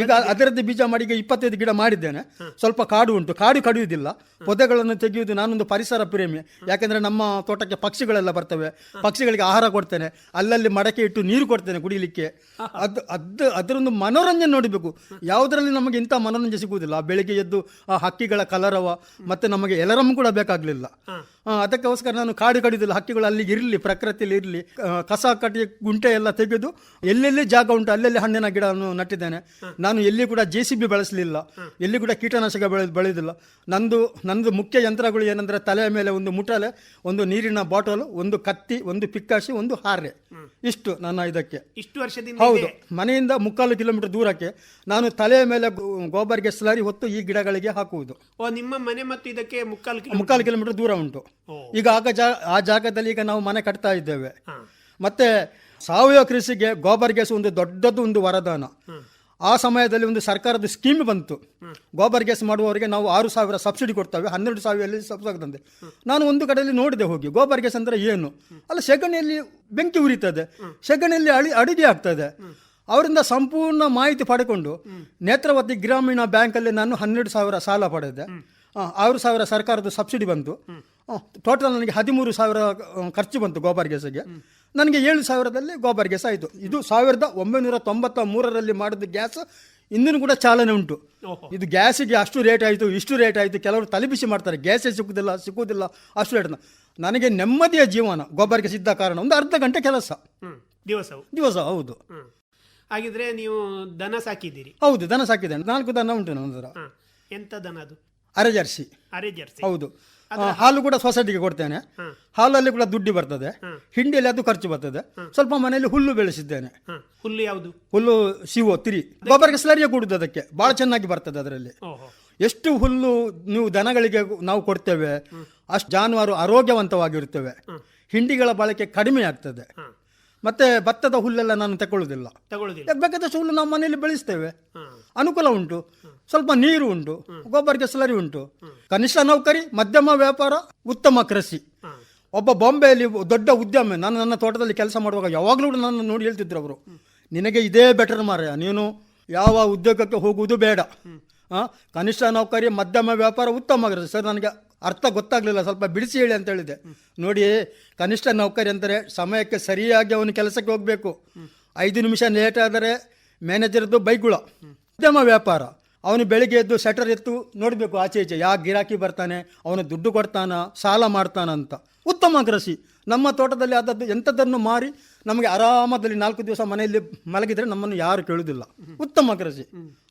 ಈಗ ಅದರದ್ದು ಬೀಜ ಮಾಡಿ ಈಗ ಇಪ್ಪತ್ತೈದು ಗಿಡ ಮಾಡಿದ್ದೇನೆ. ಸ್ವಲ್ಪ ಕಾಡು ಉಂಟು. ಕಾಡು ಕಡಿಯುವುದಿಲ್ಲ. ಪೊದೆಗಳನ್ನು ತೆಗೆಯುವುದು ನಾನೊಂದು ಪರಿಸರ ಪ್ರೇಮಿ. ಯಾಕೆಂದ್ರೆ ನಮ್ಮ ತೋಟಕ್ಕೆ ಪಕ್ಷಿಗಳೆಲ್ಲ ಬರ್ತವೆ. ಪಕ್ಷಿಗಳಿಗೆ ಆಹಾರ ಕೊಡ್ತೇನೆ. ಅಲ್ಲಲ್ಲಿ ಮಡಕೆ ಇಟ್ಟು ನೀರು ಕೊಡ್ತೇನೆ ಕುಡಿಯಲಿಕ್ಕೆ ಅದು ಅದ್ ಅದರೊಂದು ಮನೋರಂಜನೆ ನೋಡಬೇಕು. ಯಾವುದರಲ್ಲಿ ನಮಗೆ ಇಂಥ ಮನೋರಂಜನೆ ಸಿಗುವುದಿಲ್ಲ. ಆ ಬೆಳಿಗ್ಗೆ ಎದ್ದು ಆ ಹಕ್ಕಿಗಳ ಕಲರವ ಮತ್ತೆ ನಮಗೆ ಎಲರಮ್ ಕೂಡ ಬೇಕಾಗಲಿಲ್ಲ. ಅದಕ್ಕೋಸ್ಕರ ನಾನು ಕಾಡು ಕಡಿದಿಲ್ಲ. ಹಕ್ಕಿಗಳು ಅಲ್ಲಿ ಇರಲಿ ಪ್ರಕೃತಿಯಲ್ಲಿ ಇರಲಿ. ಕಸ ಕಟ್ಟಿ ಗುಂಟೆ ಎಲ್ಲ ತೆಗೆದು ಎಲ್ಲೆಲ್ಲಿ ಜಾಗ ಉಂಟು ಅಲ್ಲೆಲ್ಲಿ ಹಣ್ಣಿನ ಗಿಡವನ್ನು ನಟ್ಟಿದ್ದೇನೆ. ನಾನು ಎಲ್ಲಿ ಕೂಡ ಜೆ ಸಿ ಬಿ ಬಳಸಲಿಲ್ಲ. ಎಲ್ಲಿ ಕೂಡ ಕೀಟನಾಶಕ ಬೆಳೆ ಬೆಳೆದಿಲ್ಲ. ನಂದು ನಂದು ಮುಖ್ಯ ಯಂತ್ರಗಳು ಏನಂದ್ರೆ ತಲೆಯ ಮೇಲೆ ಒಂದು ಮುಟಲೆ ಒಂದು ನೀರಿನ ಬಾಟಲ್ ಒಂದು ಕತ್ತಿ ಒಂದು ಪಿಕ್ಕಾಸಿ ಒಂದು ಹಾರೆ ಇಷ್ಟು ನನ್ನ ಇದಕ್ಕೆ. ಇಷ್ಟು ವರ್ಷದಿಂದ ಹೌದು. ಮನೆಯಿಂದ ಮುಕ್ಕಾಲು ಕಿಲೋಮೀಟರ್ ದೂರಕ್ಕೆ ನಾನು ತಲೆಯ ಮೇಲೆ ಗೋಬರ್ಗೆ ಸ್ಲರಿ ಹೊತ್ತು ಈ ಗಿಡಗಳಿಗೆ ಹಾಕುವುದು. ಓ ನಿಮ್ಮ ಮನೆ ಮತ್ತು ಇದಕ್ಕೆ ಮುಕ್ಕಾಲು ಕಿಲೋ ಮುಕ್ಕಾಲು ಕಿಲೋಮೀಟರ್ ದೂರ ಉಂಟು. ಈಗ ಆಗ ಜಾ ಆ ಜಾಗದಲ್ಲಿ ಈಗ ನಾವು ಮನೆ ಕಟ್ತಾ ಇದ್ದೇವೆ. ಮತ್ತೆ ಸಾವಯವ ಕೃಷಿಗೆ ಗೋಬರ್ ಗ್ಯಾಸ್ ಒಂದು ದೊಡ್ಡದು ಒಂದು ವರದಾನ. ಆ ಸಮಯದಲ್ಲಿ ಒಂದು ಸರ್ಕಾರದ ಸ್ಕೀಮ್ ಬಂತು. ಗೋಬರ್ ಗ್ಯಾಸ್ ಮಾಡುವವರಿಗೆ ನಾವು ಆರು ಸಾವಿರ ಸಬ್ಸಿಡಿ ಕೊಡ್ತೇವೆ ಹನ್ನೆರಡು ಸಾವಿರಲ್ಲಿ ಸಬ್ಸಿಡಿ ನಾನು ಒಂದು ಕಡೆಯಲ್ಲಿ ನೋಡಿದೆ ಹೋಗಿ ಗೋಬರ್ ಗ್ಯಾಸ್ ಅಂದ್ರೆ ಏನು? ಅಲ್ಲ ಸೆಗಣಿಯಲ್ಲಿ ಬೆಂಕಿ ಉರಿತದೆ. ಸೆಗಣಿಯಲ್ಲಿ ಅಳಿ ಅಡಿಗೆ ಆಗ್ತದೆ. ಅವರಿಂದ ಸಂಪೂರ್ಣ ಮಾಹಿತಿ ಪಡೆಕೊಂಡು ನೇತ್ರಾವತಿ ಗ್ರಾಮೀಣ ಬ್ಯಾಂಕಲ್ಲಿ ನಾನು ಹನ್ನೆರಡು ಸಾವಿರ ಸಾಲ ಪಡೆದೆ. ಆರು ಸಾವಿರ ಸರ್ಕಾರದ ಸಬ್ಸಿಡಿ ಬಂತು. ಟೋಟಲ್ ನನಗೆ ಹದಿಮೂರು ಸಾವಿರ ಖರ್ಚು ಬಂತು ಗೋಬರ್ ಗ್ಯಾಸಿಗೆ ನನಗೆ ಏಳು ಸಾವಿರದಲ್ಲಿ ಗೋಬರ್ ಗ್ಯಾಸ್ ಆಯಿತು. ಇದು ಸಾವಿರದ ಒಂಬೈನೂರ ತೊಂಬತ್ತ ಮೂರರಲ್ಲಿ ಮಾಡಿದ ಗ್ಯಾಸ್ ಇಂದಿನ ಕೂಡ ಚಾಲನೆ ಉಂಟು. ಇದು ಗ್ಯಾಸಿಗೆ ಅಷ್ಟು ರೇಟ್ ಆಯಿತು ಇಷ್ಟು ರೇಟ್ ಆಯಿತು ಕೆಲವರು ತಲುಪಿಸಿ ಮಾಡ್ತಾರೆ. ಗ್ಯಾಸೇ ಸಿಕ್ಕುದಿಲ್ಲ ಸಿಕ್ಕುವುದಿಲ್ಲ ಅಷ್ಟು ರೇಟ್ ನನಗೆ ನೆಮ್ಮದಿಯ ಜೀವನ ಗೋಬರ್ ಗ್ಯಾಸ್ ಇದ್ದ ಕಾರಣ ಒಂದು ಅರ್ಧ ಗಂಟೆ ಕೆಲಸ. ದಿವಸ ದಿವಸ ಹೌದು. ಹಾಗಿದ್ರೆ ನೀವು ದನ ಸಾಕಿದ್ದೀರಿ. ಹೌದು ದನ ಸಾಕಿದ್ದೇನೆ. ನಾಲ್ಕು ದನ ಉಂಟು ನನ್ನ ಹತ್ರ ಹಾ ಎಂತ ದನ ಅದು? ಅರೆ ಜರ್ಸಿ. ಅರೆ ಜರ್ಸಿ. ಹೌದು. ಆ, ಹಾಲು ಕೂಡ ಸೊಸೈಟಿಗೆ ಕೊಡ್ತೇನೆ. ಹಾಲಲ್ಲಿ ಕೂಡ ದುಡ್ಡು ಬರ್ತದೆ. ಹಿಂಡಿಯಲ್ಲಿ ಅದು ಖರ್ಚು ಬರ್ತದೆ. ಸ್ವಲ್ಪ ಮನೆಯಲ್ಲಿ ಹುಲ್ಲು ಬೆಳೆಸಿದ್ದೇನೆ. ಹಾ ಹುಲ್ಲು ಯಾವುದು? ಹುಲ್ಲು ಸಿವೋ ತಿರಿ. ಗೊಬ್ಬರಕ್ಕೆ ಸ್ಲರಿಯ ಕೊಡುದು ಅದಕ್ಕೆ. ಬಹಳ ಚೆನ್ನಾಗಿ ಬರ್ತದೆ ಅದರಲ್ಲಿ. ಓಹೋ. ಎಷ್ಟು ಹುಲ್ಲು ನೀವು ದನಗಳಿಗೆ ನಾವು ಕೊಡ್ತೇವೆ ಅಷ್ಟು ಜಾನುವಾರು ಆರೋಗ್ಯವಂತವಾಗಿರುತ್ತವೆ. ಹಿಂಡಿಗಳ ಬಳಕೆ ಕಡಿಮೆ ಆಗ್ತದೆ. ಹಾ. ಮತ್ತೆ ಭತ್ತದ ಹುಲ್ಲೆಲ್ಲ ನಾನು ತಗೊಳ್ಳೋದಿಲ್ಲ ತಗೊಳ್ಳುದಿಲ್ಲ ಬೇಕಾದಷ್ಟು ಹುಲ್ಲು ನಾವು ಮನೆಯಲ್ಲಿ ಬೆಳೆಸ್ತೇವೆ. ಅನುಕೂಲ ಉಂಟು. ಸ್ವಲ್ಪ ನೀರು ಉಂಟು. ಗೊಬ್ಬರಕ್ಕೆ ಸ್ಲರಿ ಉಂಟು. ಕನಿಷ್ಠ ನೌಕರಿ ಮಧ್ಯಮ ವ್ಯಾಪಾರ ಉತ್ತಮ ಕೃಷಿ. ಒಬ್ಬ ಬಾಂಬೆಯಲ್ಲಿ ದೊಡ್ಡ ಉದ್ಯಮ ನಾನು ನನ್ನ ತೋಟದಲ್ಲಿ ಕೆಲಸ ಮಾಡುವಾಗ ಯಾವಾಗಲೂ ಕೂಡ ನನ್ನ ನೋಡಿ ಹೇಳ್ತಿದ್ರು ಅವರು. ನಿನಗೆ ಇದೇ ಬೆಟರ್ ಮಾರಾಯ ನೀನು ಯಾವ ಉದ್ಯೋಗಕ್ಕೆ ಹೋಗುವುದು ಬೇಡ. ಹಾಂ ಕನಿಷ್ಠ ನೌಕರಿ ಮಧ್ಯಮ ವ್ಯಾಪಾರ ಉತ್ತಮ ಕೃಷಿ. ಸರ್ ನನಗೆ ಅರ್ಥ ಗೊತ್ತಾಗ್ಲಿಲ್ಲ, ಸ್ವಲ್ಪ ಬಿಡಿಸಿ ಹೇಳಿ ಅಂತ ಹೇಳಿದೆ. ನೋಡಿ, ಕನಿಷ್ಠ ನೌಕರಿ ಅಂದರೆ ಸಮಯಕ್ಕೆ ಸರಿಯಾಗಿ ಅವನು ಕೆಲಸಕ್ಕೆ ಹೋಗಬೇಕು. ಐದು ನಿಮಿಷ ಲೇಟ್ ಆದರೆ ಮ್ಯಾನೇಜರ್ದು ಬೈಗುಳ. ಉದ್ಯಮ ವ್ಯಾಪಾರ. ಅವನು ಬೆಳಿಗ್ಗೆ ಎದ್ದು ಶಟರ್ ಎತ್ತು ನೋಡಬೇಕು ಆಚೆ ಈಚೆ ಯಾವ ಗಿರಾಕಿ ಬರ್ತಾನೆ, ಅವನು ದುಡ್ಡು ಕೊಡ್ತಾನ, ಸಾಲ ಮಾಡ್ತಾನಂತ ಉತ್ತಮ ಕೃಷಿ ನಮ್ಮ ತೋಟದಲ್ಲಿ ಆದದ್ದು ಎಂಥದ್ದನ್ನು ಮಾರಿ ನಮಗೆ ಆರಾಮದಲ್ಲಿ ನಾಲ್ಕು ದಿವಸ ಮನೆಯಲ್ಲಿ ಮಲಗಿದರೆ ನಮ್ಮನ್ನು ಯಾರು ಕೇಳುವುದಿಲ್ಲ ಉತ್ತಮ ಕೃಷಿ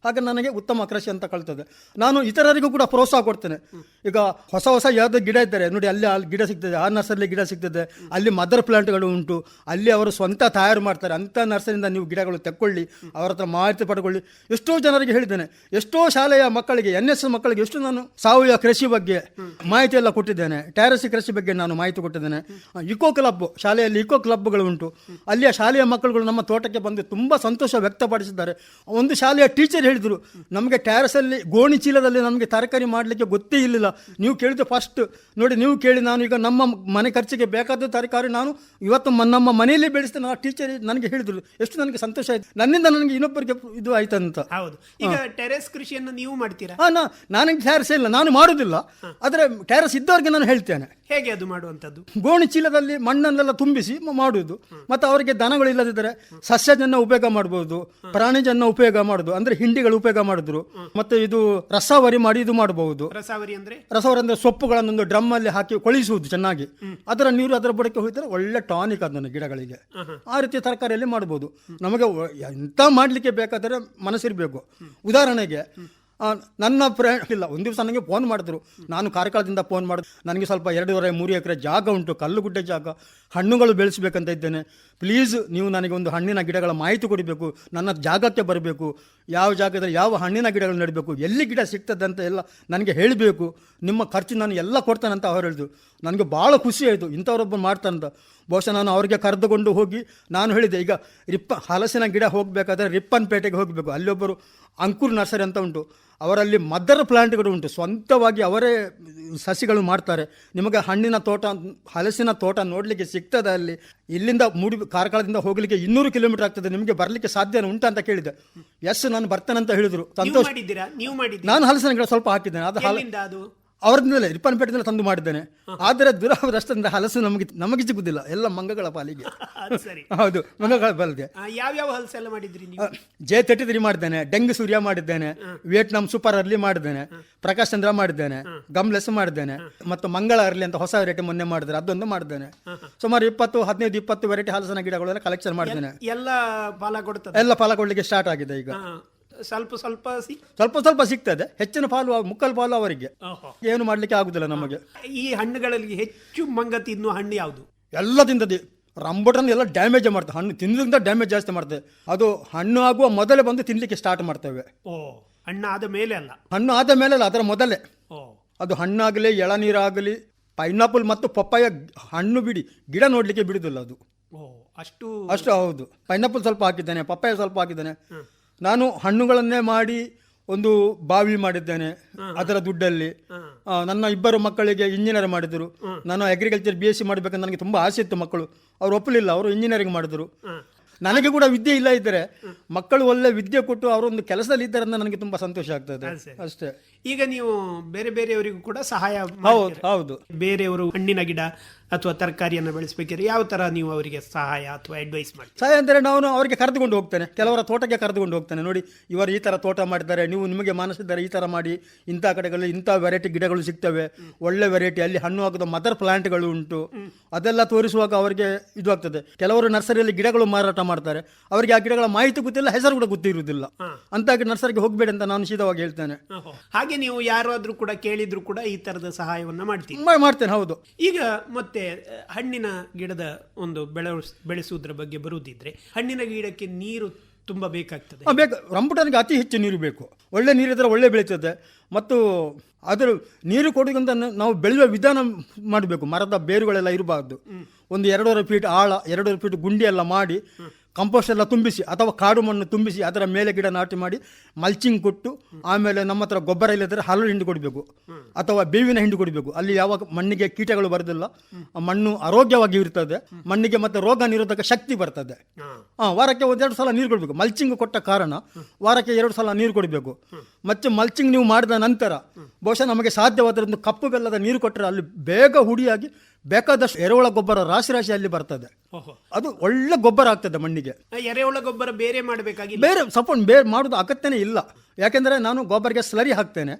ಹಾಗೆ ನನಗೆ ಉತ್ತಮ ಕೃಷಿ ಅಂತ ಕಳ್ತದೆ. ನಾನು ಇತರರಿಗೂ ಕೂಡ ಪ್ರೋತ್ಸಾಹ ಕೊಡ್ತೇನೆ. ಈಗ ಹೊಸ ಹೊಸ ಯಾವುದೋ ಗಿಡ ಇದ್ದಾರೆ. ನೋಡಿ, ಅಲ್ಲಿ ಅಲ್ಲಿ ಗಿಡ ಸಿಗ್ತದೆ, ಆ ನರ್ಸರಿಲಿ ಗಿಡ ಸಿಗ್ತದೆ. ಅಲ್ಲಿ ಮದರ್ ಪ್ಲಾಂಟ್ಗಳು ಉಂಟು. ಅಲ್ಲಿ ಅವರು ಸ್ವಂತ ತಯಾರು ಮಾಡ್ತಾರೆ. ಅಂಥ ನರ್ಸರಿಯಿಂದ ನೀವು ಗಿಡಗಳು ತೆಕ್ಕೊಳ್ಳಿ, ಅವರ ಹತ್ರ ಮಾಹಿತಿ ಪಡ್ಕೊಳ್ಳಿ. ಎಷ್ಟೋ ಜನರಿಗೆ ಹೇಳಿದ್ದೇನೆ, ಎಷ್ಟೋ ಶಾಲೆಯ ಮಕ್ಕಳಿಗೆ ಎನ್ ಎಸ್ ಮಕ್ಕಳಿಗೆ ಎಷ್ಟು ನಾನು ಸಾವಯವ ಕೃಷಿ ಬಗ್ಗೆ ಮಾಹಿತಿ ಎಲ್ಲ ಕೊಟ್ಟಿದ್ದೇನೆ. ಟ್ಯಾರಸಿ ಕೃಷಿ ಬಗ್ಗೆ ನಾನು ಮಾಹಿತಿ ಕೊಟ್ಟಿದ್ದೇನೆ. ಇಕೋ ಕ್ಲಬ್ ಶಾಲೆಯಲ್ಲಿ ಇಕೋ ಕ್ಲಬ್ಗಳು ಉಂಟು. ಅಲ್ಲಿಯ ಶಾಲೆಯ ಮಕ್ಕಳುಗಳು ನಮ್ಮ ತೋಟಕ್ಕೆ ಬಂದು ತುಂಬ ಸಂತೋಷ ವ್ಯಕ್ತಪಡಿಸಿದ್ದಾರೆ. ಒಂದು ಶಾಲೆಯ ಟೀಚರ್ ಹೇಳಿದರು, ನಮಗೆ ಟ್ಯಾರಸಲ್ಲಿ ಗೋಣಿ ಚೀಲದಲ್ಲಿ ನಮಗೆ ತರಕಾರಿ ಮಾಡಲಿಕ್ಕೆ ಗೊತ್ತೇ ಇರಲಿಲ್ಲ ನೀವು ಕೇಳಿದ್ದು ಫಸ್ಟ್ ನೋಡಿ ನೀವು ಕೇಳಿ ನಾನು ಈಗ ನಮ್ಮ ಮನೆ ಖರ್ಚಿಗೆ ಬೇಕಾದ ತರಕಾರಿ ನಾನು ಇವತ್ತು ನಮ್ಮ ಮನೆಯಲ್ಲಿ ಬೆಳೆಸ್ತೇನೆ. ಆ ಟೀಚರ್ ನನಗೆ ಹೇಳಿದ್ರು ಎಷ್ಟು ನನಗೆ ಸಂತೋಷ ಆಯ್ತು. ನನ್ನಿಂದ ನನಗೆ ಇನ್ನೊಬ್ಬರಿಗೆ ಇದು ಆಯ್ತಂತ. ಹೌದು. ಈಗ ಟೆರೆಸ್ ಕೃಷಿಯನ್ನು ನೀವು ಮಾಡ್ತೀರಾ? ಹಾ ನಾ ನನಗೆ ಟ್ಯಾರಸ್ ಇಲ್ಲ ನಾನು ಮಾಡುವುದಿಲ್ಲ ಆದರೆ ಟ್ಯಾರಸ್ ಇದ್ದವರಿಗೆ ನಾನು ಹೇಳ್ತೇನೆ. ಹೇಗೆ ಅದು ಮಾಡುವಂತದ್ದು ಗೋಣಿ ಚೀಲದಲ್ಲಿ ಮಣ್ಣನ್ನೆಲ್ಲ ತುಂಬಿಸಿ ಮಾಡುವುದು ಮತ್ತು ಅವರಿಗೆ ದನಗಳು ಇಲ್ಲದಿದ್ದರೆ ಸಸ್ಯಜನ್ನ ಉಪಯೋಗ ಮಾಡಬಹುದು ಪ್ರಾಣಿಜನ್ನ ಉಪಯೋಗ ಮಾಡುದು. ಅಂದ್ರೆ ಹಿಂಡಿಗಳು ಉಪಯೋಗ ಮಾಡಿದ್ರು. ಮತ್ತೆ ಇದು ರಸಾವರಿ ಮಾಡಿ ಇದು ಮಾಡಬಹುದು ರಸಾವರಿ ಅಂದ್ರೆ? ರಸವರಿ ಸೊಪ್ಪುಗಳನ್ನು ಸೊಪ್ಪುಗಳನ್ನೊಂದು ಡ್ರಮ್ ಅಲ್ಲಿ ಹಾಕಿ ಕೊಳಿಸುವುದು ಚೆನ್ನಾಗಿ. ಅದರ ನೀರು ಅದರ ಬುಡಕ್ಕೆ ಹೋಗ್ತಾರೆ ಒಳ್ಳೆ ಟಾನಿಕ್ ಅದನ್ನು ಗಿಡಗಳಿಗೆ. ಆ ರೀತಿ ತರಕಾರಿಯಲ್ಲಿ ಮಾಡಬಹುದು ನಮಗೆ ಎಂಥ ಎಂತ ಮಾಡಲಿಕ್ಕೆ ಬೇಕಾದರೆ ಮನಸ್ಸಿರಬೇಕು. ಉದಾಹರಣೆಗೆ ನನ್ನ ಪ್ರೇ ಇಲ್ಲ, ಒಂದು ದಿವಸ ನನಗೆ ಫೋನ್ ಮಾಡಿದ್ರು. ನಾನು ಕಾರ್ಕಳದಿಂದ ಫೋನ್ ಮಾಡಿದ್ರು ನನಗೆ ಸ್ವಲ್ಪ ಎರಡೂವರೆ, ಮೂರು ಎಕರೆ ಜಾಗ ಉಂಟು, ಕಲ್ಲುಗುಡ್ಡೆ ಜಾಗ. ಹಣ್ಣುಗಳು ಬೆಳೆಸಬೇಕಂತ ಇದ್ದೇನೆ. ಪ್ಲೀಸ್ ನೀವು ನನಗೆ ಒಂದು ಹಣ್ಣಿನ ಗಿಡಗಳ ಮಾಹಿತಿ ಕೊಡಬೇಕು. ನನ್ನ ಜಾಗಕ್ಕೆ ಬರಬೇಕು. ಯಾವ ಜಾಗದಲ್ಲಿ ಯಾವ ಹಣ್ಣಿನ ಗಿಡಗಳು ನೆಡಬೇಕು. ಎಲ್ಲಿ ಗಿಡ ಸಿಗ್ತದೆ ಅಂತ ಎಲ್ಲ ನನಗೆ ಹೇಳಬೇಕು. ನಿಮ್ಮ ಖರ್ಚು ನಾನು ಎಲ್ಲ ಕೊಡ್ತೇನೆ ಅಂತ ಅವ್ರು ಹೇಳಿದ್ರು. ನನಗೆ ಭಾಳ ಖುಷಿ ಆಯಿತು. ಇಂಥವ್ರೊಬ್ಬ ಮಾಡ್ತಾನಂತ ಬಹುಶಃ ನಾನು ಅವರಿಗೆ ಕರೆದುಕೊಂಡು ಹೋಗಿ ನಾನು ಹೇಳಿದೆ ಈಗ ರಿಪ್ಪ ಹಲಸಿನ ಗಿಡ ಹೋಗಬೇಕಾದ್ರೆ ರಿಪ್ಪನ್ಪೇಟೆಗೆ ಹೋಗಬೇಕು. ಅಲ್ಲೊಬ್ಬರು ಅಂಕುರ್ ನರ್ಸರಿ ಅಂತ ಉಂಟು. ಅವರಲ್ಲಿ ಮದರ್ ಪ್ಲಾಂಟ್ಗಳು ಉಂಟು. ಸ್ವಂತವಾಗಿ ಅವರೇ ಸಸಿಗಳು ಮಾಡ್ತಾರೆ. ನಿಮಗೆ ಹಣ್ಣಿನ ತೋಟ ಹಲಸಿನ ತೋಟ ನೋಡಲಿಕ್ಕೆ ಸಿಗ್ತದೆ ಅಲ್ಲಿ. ಇಲ್ಲಿಂದ ಮೂಡಿ ಕಾರ್ಕಳದಿಂದ ಹೋಗಲಿಕ್ಕೆ ಇನ್ನೂರು ಕಿಲೋಮೀಟರ್ ಆಗ್ತದೆ. ನಿಮಗೆ ಬರಲಿಕ್ಕೆ ಸಾಧ್ಯ ಉಂಟು ಅಂತ ಕೇಳಿದೆ. ಎಸ್ ನಾನು ಬರ್ತೇನೆ ಅಂತ ಹೇಳಿದರು. ಸಂತೋಷ ನಾನು ಹಲಸಿನ ಗಿಡ ಸ್ವಲ್ಪ ಹಾಕಿದ್ದೇನೆ. ಅದು? ಅವರದಿಂದಲೇ ರಿಪ್ಪನ್ಪೇಟೆಯಿಂದ ತಂದು ಮಾಡಿದ್ದೇನೆ. ಆದರೆ ದುರಾವದಷ್ಟಂದ್ರೆ ಹಲಸು ನಮಗೆ ನಮಗೆ ಸಿಗುದಿಲ್ಲ ಎಲ್ಲ ಮಂಗಗಳ ಪಾಲಿಗೆ. ಸರಿ. ಹೌದು ಮಂಗಗಳ ಪಾಲಿಗೆ. ಯಾವ್ಯಾವ ಹಲಸು ಹಲಸೆಲ್ಲ ಮಾಡಿದ್ರಿ ಜೆ ತರ್ಟಿ ತ್ರೀ ಮಾಡಿದ್ದೇನೆ ಡೆಂಗ್ ಸೂರ್ಯ ಮಾಡಿದ್ದೇನೆ ವಿಯೆಟ್ನಾಂ ಸೂಪರ್ ಅರ್ಲಿ ಮಾಡಿದ್ದೇನೆ ಪ್ರಕಾಶ್ ಚಂದ್ರ ಮಾಡಿದ್ದೇನೆ ಗಮ್ಲೆಸ್ ಮಾಡಿದ್ದೇನೆ ಮತ್ತು ಮಂಗಳ ಅರ್ಲಿ ಅಂತ ಹೊಸ ವೆರೈಟಿ ಮೊನ್ನೆ ಮಾಡಿದ್ರೆ ಅದೊಂದು ಮಾಡಿದ್ದೇನೆ. ಸುಮಾರು ಇಪ್ಪತ್ತು ಹದಿನೈದು ಇಪ್ಪತ್ತು ವೆರೈಟಿ ಹಲಸಿನ ಗಿಡಗಳೆಲ್ಲ ಕಲೆಕ್ಷನ್ ಮಾಡಿದ್ದೇನೆ. ಎಲ್ಲ ಫಲ ಕೊಡ್ತದೆ ಎಲ್ಲ ಫಲ ಕೊಡ್ಲಿಕ್ಕೆ ಸ್ಟಾರ್ಟ್ ಆಗಿದೆ ಈಗ. ಸ್ವಲ್ಪ ಸ್ವಲ್ಪ ಸಿ ಸ್ವಲ್ಪ ಸ್ವಲ್ಪ ಸಿಗ್ತದೆ. ಹೆಚ್ಚಿನ ಪಾಲು ಅವ್- ಮುಕ್ಕಲ್ ಪಾಲು ಅವರಿಗೆ. ಓಹೋ. ಏನು ಮಾಡ್ಲಿಕ್ಕೆ ಆಗುದಿಲ್ಲ ನಮಗೆ. ಈ ಹಣ್ಣುಗಳಲ್ಲಿ ಹೆಚ್ಚು ಮಂಗ ತಿನ್ನುವ ಹಣ್ಣು ಯಾವುದು? ಎಲ್ಲ ತಿಂದದೆ ರಂಬುಟನ್ ಎಲ್ಲ ಡ್ಯಾಮೇಜ್ ಮಾಡ್ತದೆ. ಹಣ್ಣು ತಿನ್ನೋದ್ರಿಂದ ಡ್ಯಾಮೇಜ್ ಜಾಸ್ತಿ ಮಾಡ್ತದೆ. ಅದು ಹಣ್ಣು ಆಗುವ ಮೊದಲೇ ಬಂದು ತಿನ್ನಲಿಕ್ಕೆ ಸ್ಟಾರ್ಟ್ ಮಾಡ್ತೇವೆ. ಓ ಹಣ್ಣಾದ ಮೇಲೆ ಅಲ್ಲ? ಹಣ್ಣು ಆದ ಮೇಲೆ ಅಲ್ಲ ಅದರ ಮೊದಲೇ. ಓ. ಅದು ಹಣ್ಣಾಗಲಿ ಎಳನೀರಾಗಲಿ ಪೈನಾಪಲ್ ಮತ್ತು ಪಪ್ಪಾಯ ಹಣ್ಣು ಬಿಡಿ ಗಿಡ ನೋಡಲಿಕ್ಕೆ ಬಿಡುದಿಲ್ಲ ಅದು. ಓ ಅಷ್ಟು ಅಷ್ಟು ಹೌದು. ಪೈನಾಪಲ್ ಸ್ವಲ್ಪ ಹಾಕಿದ್ದಾನೆ ಪಪ್ಪಾಯ ಸ್ವಲ್ಪ ಹಾಕಿದ್ದೇನೆ. ನಾನು ಹಣ್ಣುಗಳನ್ನೇ ಮಾಡಿ ಒಂದು ಬಾವಿ ಮಾಡಿದ್ದೇನೆ ಅದರ ದುಡ್ಡಲ್ಲಿ. ನನ್ನ ಇಬ್ಬರು ಮಕ್ಕಳಿಗೆ ಇಂಜಿನಿಯರ್ ಮಾಡಿದರು. ನಾನು ಅಗ್ರಿಕಲ್ಚರ್ ಬಿ ಎಸ್ ಸಿ ಮಾಡಬೇಕಂತ ನನಗೆ ತುಂಬ ಆಸೆ ಇತ್ತು ಮಕ್ಕಳು. ಅವರು ಒಪ್ಪಲಿಲ್ಲ ಅವರು ಇಂಜಿನಿಯರಿಂಗ್ ಮಾಡಿದರು. ನನಗೆ ಕೂಡ ವಿದ್ಯೆ ಇಲ್ಲ ಇದ್ದರೆ ಮಕ್ಕಳು ಒಳ್ಳೆ ವಿದ್ಯೆ ಕೊಟ್ಟು ಅವರೊಂದು ಕೆಲಸದಲ್ಲಿ ಇದ್ದಾರೆ ಅಂತ ನನಗೆ ತುಂಬ ಸಂತೋಷ ಆಗ್ತದೆ. ಅಷ್ಟೇ. ಈಗ ನೀವು ಬೇರೆ ಬೇರೆಯವರಿಗೂ ಕೂಡ ಸಹಾಯ ಹೌದು? ಹೌದು. ಬೇರೆಯವರು ಹಣ್ಣಿನ ಗಿಡ ಅಥವಾ ತರಕಾರಿಯನ್ನು ಬೆಳೆಸಬೇಕಾದ್ರೆ ಯಾವ ಥರ ನೀವು ಅವರಿಗೆ ಸಹಾಯ ಅಥವಾ ಅಡ್ವೈಸ್ ಮಾಡಿ ಸಹಾಯ ಅಂದರೆ ನಾನು ಅವರಿಗೆ ಕರೆದುಕೊಂಡು ಹೋಗ್ತೇನೆ. ಕೆಲವರ ತೋಟಕ್ಕೆ ಕರೆದುಕೊಂಡು ಹೋಗ್ತೇನೆ. ನೋಡಿ ಇವರು ಈ ಥರ ತೋಟ ಮಾಡಿದ್ದಾರೆ. ನೀವು ನಿಮಗೆ ಮನಸ್ಸಿದ್ದಾರೆ ಈ ಥರ ಮಾಡಿ ಇಂಥ ಕಡೆಗಳಲ್ಲಿ ಇಂಥ ವೆರೈಟಿ ಗಿಡಗಳು ಸಿಗ್ತವೆ. ಒಳ್ಳೆ ವೆರೈಟಿ ಅಲ್ಲಿ ಹಣ್ಣು ಹಾಕಿದ ಮದರ್ ಪ್ಲಾಂಟ್ಗಳು ಉಂಟು. ಅದೆಲ್ಲ ತೋರಿಸುವಾಗ ಅವರಿಗೆ ಇದು ಆಗ್ತದೆ. ಕೆಲವರು ನರ್ಸರಿಯಲ್ಲಿ ಗಿಡಗಳು ಮಾರಾಟ ಮಾಡ್ತಾರೆ. ಅವರಿಗೆ ಆ ಗಿಡಗಳ ಮಾಹಿತಿ ಗೊತ್ತಿಲ್ಲ ಹೆಸರು ಕೂಡ ಗೊತ್ತಿರುವುದಿಲ್ಲ. ಅಂತ ನರ್ಸರಿಗೆ ಹೋಗಬೇಡಿ ಅಂತ ನಾನು ಸೀದವಾಗಿ ಹೇಳ್ತೇನೆ. ಹಾಗೆ ನೀವು ಯಾರಾದರೂ ಕೂಡ ಕೇಳಿದ್ರು ಕೂಡ ಈ ತರದ ಸಹಾಯವನ್ನು ಮಾಡ್ತೀನಿ ಮಾಡ್ತೇನೆ ಹೌದು. ಈಗ ಮತ್ತೆ ಅಹ್, ಹಣ್ಣಿನ ಗಿಡದ ಒಂದು ಬೆಳೆ ಬೆಳೆಸುವುದರ ಬಗ್ಗೆ ಬರುವುದಿದ್ರೆ ಹಣ್ಣಿನ ಗಿಡಕ್ಕೆ ನೀರು ತುಂಬ ಬೇಕಾಗ್ತದೆ. ಬೇಕು ರಂಬುಟಾನಿಗೆ ಅತಿ ಹೆಚ್ಚು ನೀರು ಬೇಕು. ಒಳ್ಳೆ ನೀರಿದ್ರೆ ಒಳ್ಳೆ ಬೆಳೀತದೆ. ಮತ್ತು ಅದರ ನೀರು ಕೊಡೋದಂತ ನಾವು ಬೆಳೆಯುವ ವಿಧಾನ ಮಾಡಬೇಕು. ಮರದ ಬೇರುಗಳೆಲ್ಲ ಇರಬಾರ್ದು. ಒಂದು ಎರಡೂವರೆ ಫೀಟ್ ಆಳ ಎರಡೂವರೆ ಫೀಟ್ ಗುಂಡಿ ಎಲ್ಲ ಮಾಡಿ ಕಂಪೋಸ್ಟ್ ಎಲ್ಲ ತುಂಬಿಸಿ ಅಥವಾ ಕಾಡು ಮಣ್ಣು ತುಂಬಿಸಿ ಅದರ ಮೇಲೆ ಗಿಡ ನಾಟಿ ಮಾಡಿ ಮಲ್ಚಿಂಗ್ ಕೊಟ್ಟು ಆಮೇಲೆ ನಮ್ಮ ಹತ್ರ ಗೊಬ್ಬರ ಇಲ್ಲದ್ರೆ ಹಲವು ಹಿಂಡಿ ಕೊಡಬೇಕು. ಅಥವಾ ಬೇವಿನ ಹಿಂಡಿ ಕೊಡಬೇಕು. ಅಲ್ಲಿ ಯಾವ ಮಣ್ಣಿಗೆ ಕೀಟಗಳು ಬರೋದಿಲ್ಲ. ಮಣ್ಣು ಆರೋಗ್ಯವಾಗಿ ಇರ್ತದೆ. ಮಣ್ಣಿಗೆ ಮತ್ತೆ ರೋಗ ನಿರೋಧಕ ಶಕ್ತಿ ಬರ್ತದೆ. ಹಾಂ. ವಾರಕ್ಕೆ ಒಂದೆರಡು ಸಲ ನೀರು ಕೊಡಬೇಕು. ಮಲ್ಚಿಂಗ್ ಕೊಟ್ಟ ಕಾರಣ ವಾರಕ್ಕೆ ಎರಡು ಸಲ ನೀರು ಕೊಡಬೇಕು. ಮತ್ತೆ ಮಲ್ಚಿಂಗ್ ನೀವು ಮಾಡಿದ ನಂತರ ಬಹುಶಃ ನಮಗೆ ಸಾಧ್ಯವಾದರೆ ಒಂದು ಕಪ್ಪು ಬೆಲ್ಲದ ನೀರು ಕೊಟ್ಟರೆ ಅಲ್ಲಿ ಬೇಗ ಹುಡಿಯಾಗಿ ಬೇಕಾದಷ್ಟು ಎರೆಹುಳ ಗೊಬ್ಬರ ರಾಶಿ ರಾಶಿ ಅಲ್ಲಿ ಬರ್ತದೆ. ಅದು ಒಳ್ಳೆ ಗೊಬ್ಬರ ಆಗ್ತದೆ ಮಣ್ಣಿಗೆ. ಎರೆಹುಳ ಗೊಬ್ಬರ ಬೇರೆ ಮಾಡಬೇಕಾಗಿ ಬೇರೆ ಸಪೋರ್ಟ್ ಬೇರೆ ಮಾಡೋದು ಅಗತ್ಯನೇ ಇಲ್ಲ. ಯಾಕೆಂದ್ರೆ ನಾನು ಗೊಬ್ಬರಕ್ಕೆ ಸ್ಲರಿ ಹಾಕ್ತೇನೆ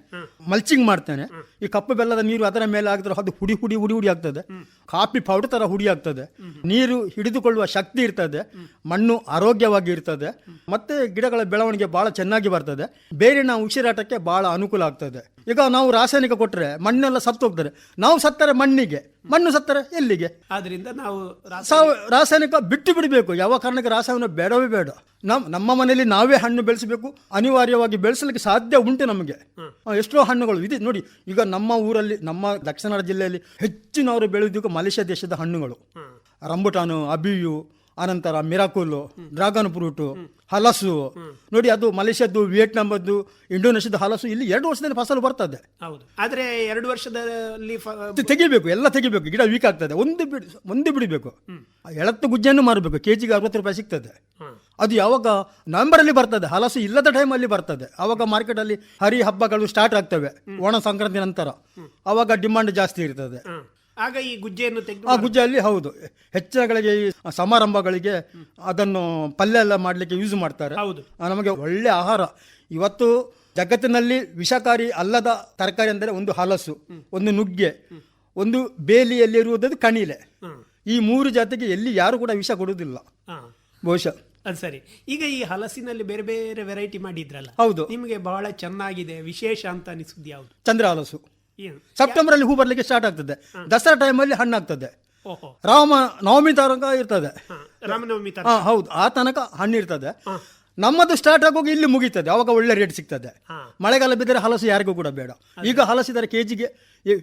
ಮಲ್ಚಿಂಗ್ ಮಾಡ್ತೇನೆ. ಈ ಕಪ್ಪು ಬೆಲ್ಲದ ನೀರು ಅದರ ಮೇಲೆ ಹಾಕಿದ್ರೆ ಅದು ಹುಡಿ ಹುಡಿ ಹುಡಿ ಹುಡಿ ಆಗ್ತದೆ. ಕಾಫಿ ಪೌಡರ್ ತರ ಹುಡಿ ಆಗ್ತದೆ. ನೀರು ಹಿಡಿದುಕೊಳ್ಳುವ ಶಕ್ತಿ ಇರ್ತದೆ. ಮಣ್ಣು ಆರೋಗ್ಯವಾಗಿ ಇರ್ತದೆ. ಮತ್ತೆ ಗಿಡಗಳ ಬೆಳವಣಿಗೆ ಬಹಳ ಚೆನ್ನಾಗಿ ಬರ್ತದೆ. ಬೇರೆ ನಾವು ಉಸಿರಾಟಕ್ಕೆ ಬಹಳ ಅನುಕೂಲ ಆಗ್ತದೆ. ಈಗ ನಾವು ರಾಸಾಯನಿಕ ಕೊಟ್ಟರೆ ಮಣ್ಣೆಲ್ಲ ಸತ್ತು ಹೋಗ್ತಾರೆ ನಾವು ಸತ್ತರೆ ಮಣ್ಣಿಗೆ ಮಣ್ಣು ಸತ್ತರೆ ಎಲ್ಲಿಗೆ? ಆದ್ರಿಂದ ನಾವು ರಾಸಾಯನಿಕ ಬಿಟ್ಟು ಬಿಡಬೇಕು. ಯಾವ ಕಾರಣಕ್ಕೆ ರಾಸಾಯನಿಕ ಬೇಡವೇ ಬೇಡ. ನಮ್ಮ ನಮ್ಮ ಮನೆಯಲ್ಲಿ ನಾವೇ ಹಣ್ಣು ಬೆಳೆಸಬೇಕು. ಅನಿವಾರ್ಯವಾಗಿ ಬೆಳೆಸಲಿಕ್ಕೆ ಸಾಧ್ಯ ಉಂಟು ನಮಗೆ. ಎಷ್ಟೋ ಹಣ್ಣುಗಳು. ಇದೆ ನೋಡಿ ಈಗ ನಮ್ಮ ಊರಲ್ಲಿ ನಮ್ಮ ದಕ್ಷಿಣ ಕನ್ನಡ ಜಿಲ್ಲೆಯಲ್ಲಿ ಹೆಚ್ಚಿನವರು ಬೆಳೆದಿದ್ದು ಮಲೇಷ್ಯಾ ದೇಶದ ಹಣ್ಣುಗಳು. ರಂಬುಟಾನು ಅಬಿಯು ಅನಂತರ ಮಿರಾಕುಲು ಡ್ರಾಗನ್ ಫ್ರೂಟು ಹಲಸು. ನೋಡಿ ಅದು ಮಲೇಷ್ಯಾದ್ದು ವಿಯೆಟ್ನಾಮದ್ದು ಇಂಡೋನೇಷ್ಯಾದ ಹಲಸು ಇಲ್ಲಿ ಎರಡು ವರ್ಷದಲ್ಲಿ ಫಸಲು ಬರ್ತದೆ. ಹೌದು. ಆದ್ರೆ ಎರಡು ವರ್ಷದಲ್ಲಿ ತೆಗಿಬೇಕು ಎಲ್ಲ ತೆಗಿಬೇಕು. ಗಿಡ ವೀಕ್ ಆಗ್ತದೆ. ಒಂದು ಬಿಡಿ ಒಂದು ಬಿಡಬೇಕು. ಎಳತ್ತು ಗುಜ್ಜೆಯನ್ನು ಮಾರಬೇಕು. ಕೆ ಜಿಗೆ ಅರವತ್ತು ರೂಪಾಯಿ ಸಿಗ್ತದೆ. ಅದು ಯಾವಾಗ ನವೆಂಬರಲ್ಲಿ ಬರ್ತದೆ. ಹಲಸು ಇಲ್ಲದ ಟೈಮಲ್ಲಿ ಬರ್ತದೆ. ಆವಾಗ ಮಾರ್ಕೆಟಲ್ಲಿ ಹರಿ ಹಬ್ಬಗಳು ಸ್ಟಾರ್ಟ್ ಆಗ್ತವೆ. ಓಣ ಸಂಕ್ರಾಂತಿ ನಂತರ. ಆವಾಗ ಡಿಮಾಂಡ್ ಜಾಸ್ತಿ ಇರ್ತದೆ. ಆಗ ಈ ಗುಜ್ಜೆಯನ್ನು ತೆಗೆದು ಆ ಗುಜ್ಜೆಯಲ್ಲಿ ಹೌದು. ಹೆಚ್ಚಿನಗಳಿಗೆ ಈ ಸಮಾರಂಭಗಳಿಗೆ ಅದನ್ನು ಪಲ್ಯ ಎಲ್ಲ ಮಾಡಲಿಕ್ಕೆ ಯೂಸ್ ಮಾಡ್ತಾರೆ. ಹೌದು. ಆ, ನಮಗೆ ಒಳ್ಳೆ ಆಹಾರ. ಇವತ್ತು ಜಗತ್ತಿನಲ್ಲಿ ವಿಷಕಾರಿ ಅಲ್ಲದ ತರಕಾರಿ ಅಂದರೆ ಒಂದು ಹಲಸು ಒಂದು ನುಗ್ಗೆ ಒಂದು ಬೇಲಿಯಲ್ಲಿರುವುದು ಕಣಿಲೆ. ಈ ಮೂರು ಜಾತಿಗೆ ಎಲ್ಲಿ ಯಾರು ಕೂಡ ವಿಷ ಕೊಡುವುದಿಲ್ಲ. ಹಾ. ಬಹುಶಃ. ಅದು ಸರಿ. ಈಗ ಈ ಹಲಸಿನಲ್ಲಿ ಬೇರೆ ಬೇರೆ ವೆರೈಟಿ ಮಾಡಿದ್ರಲ್ಲ ಹೌದು. ನಿಮಗೆ ಬಹಳ ಚೆನ್ನಾಗಿದೆ ವಿಶೇಷ ಅಂತ ಅನಿಸುದು ಯಾವುದು? ಚಂದ್ರ ಹಲಸು. ಸೆಪ್ಟೆಂಬರ್ ಅಲ್ಲಿ ಹೂ ಬರ್ಲಿಕ್ಕೆ ಸ್ಟಾರ್ಟ್ ಆಗ್ತದೆ. ದಸರಾ ಟೈಮಲ್ಲಿ ಹಣ್ಣಾಗ್ತದೆ ರಾಮ ನವಮಿ ತನಕ ಇರ್ತದೆ. ಹಾ ರಾಮನವಮಿ ತರ ಹಾ ಹೌದು. ಆ ತನಕ ಹಣ್ಣು ಇರ್ತದೆ. ನಮ್ಮದು ಸ್ಟಾರ್ಟ್ ಆಗೋಗಿ ಇಲ್ಲಿ ಮುಗೀತದೆ. ಅವಾಗ ಒಳ್ಳೆ ರೇಟ್ ಸಿಗ್ತದೆ. ಮಳೆಗಾಲ ಬಿದ್ದರೆ ಹಲಸು ಯಾರಿಗೂ ಕೂಡ ಬೇಡ. ಈಗ ಹಲಸಿದರೆ ಕೆಜಿಗೆ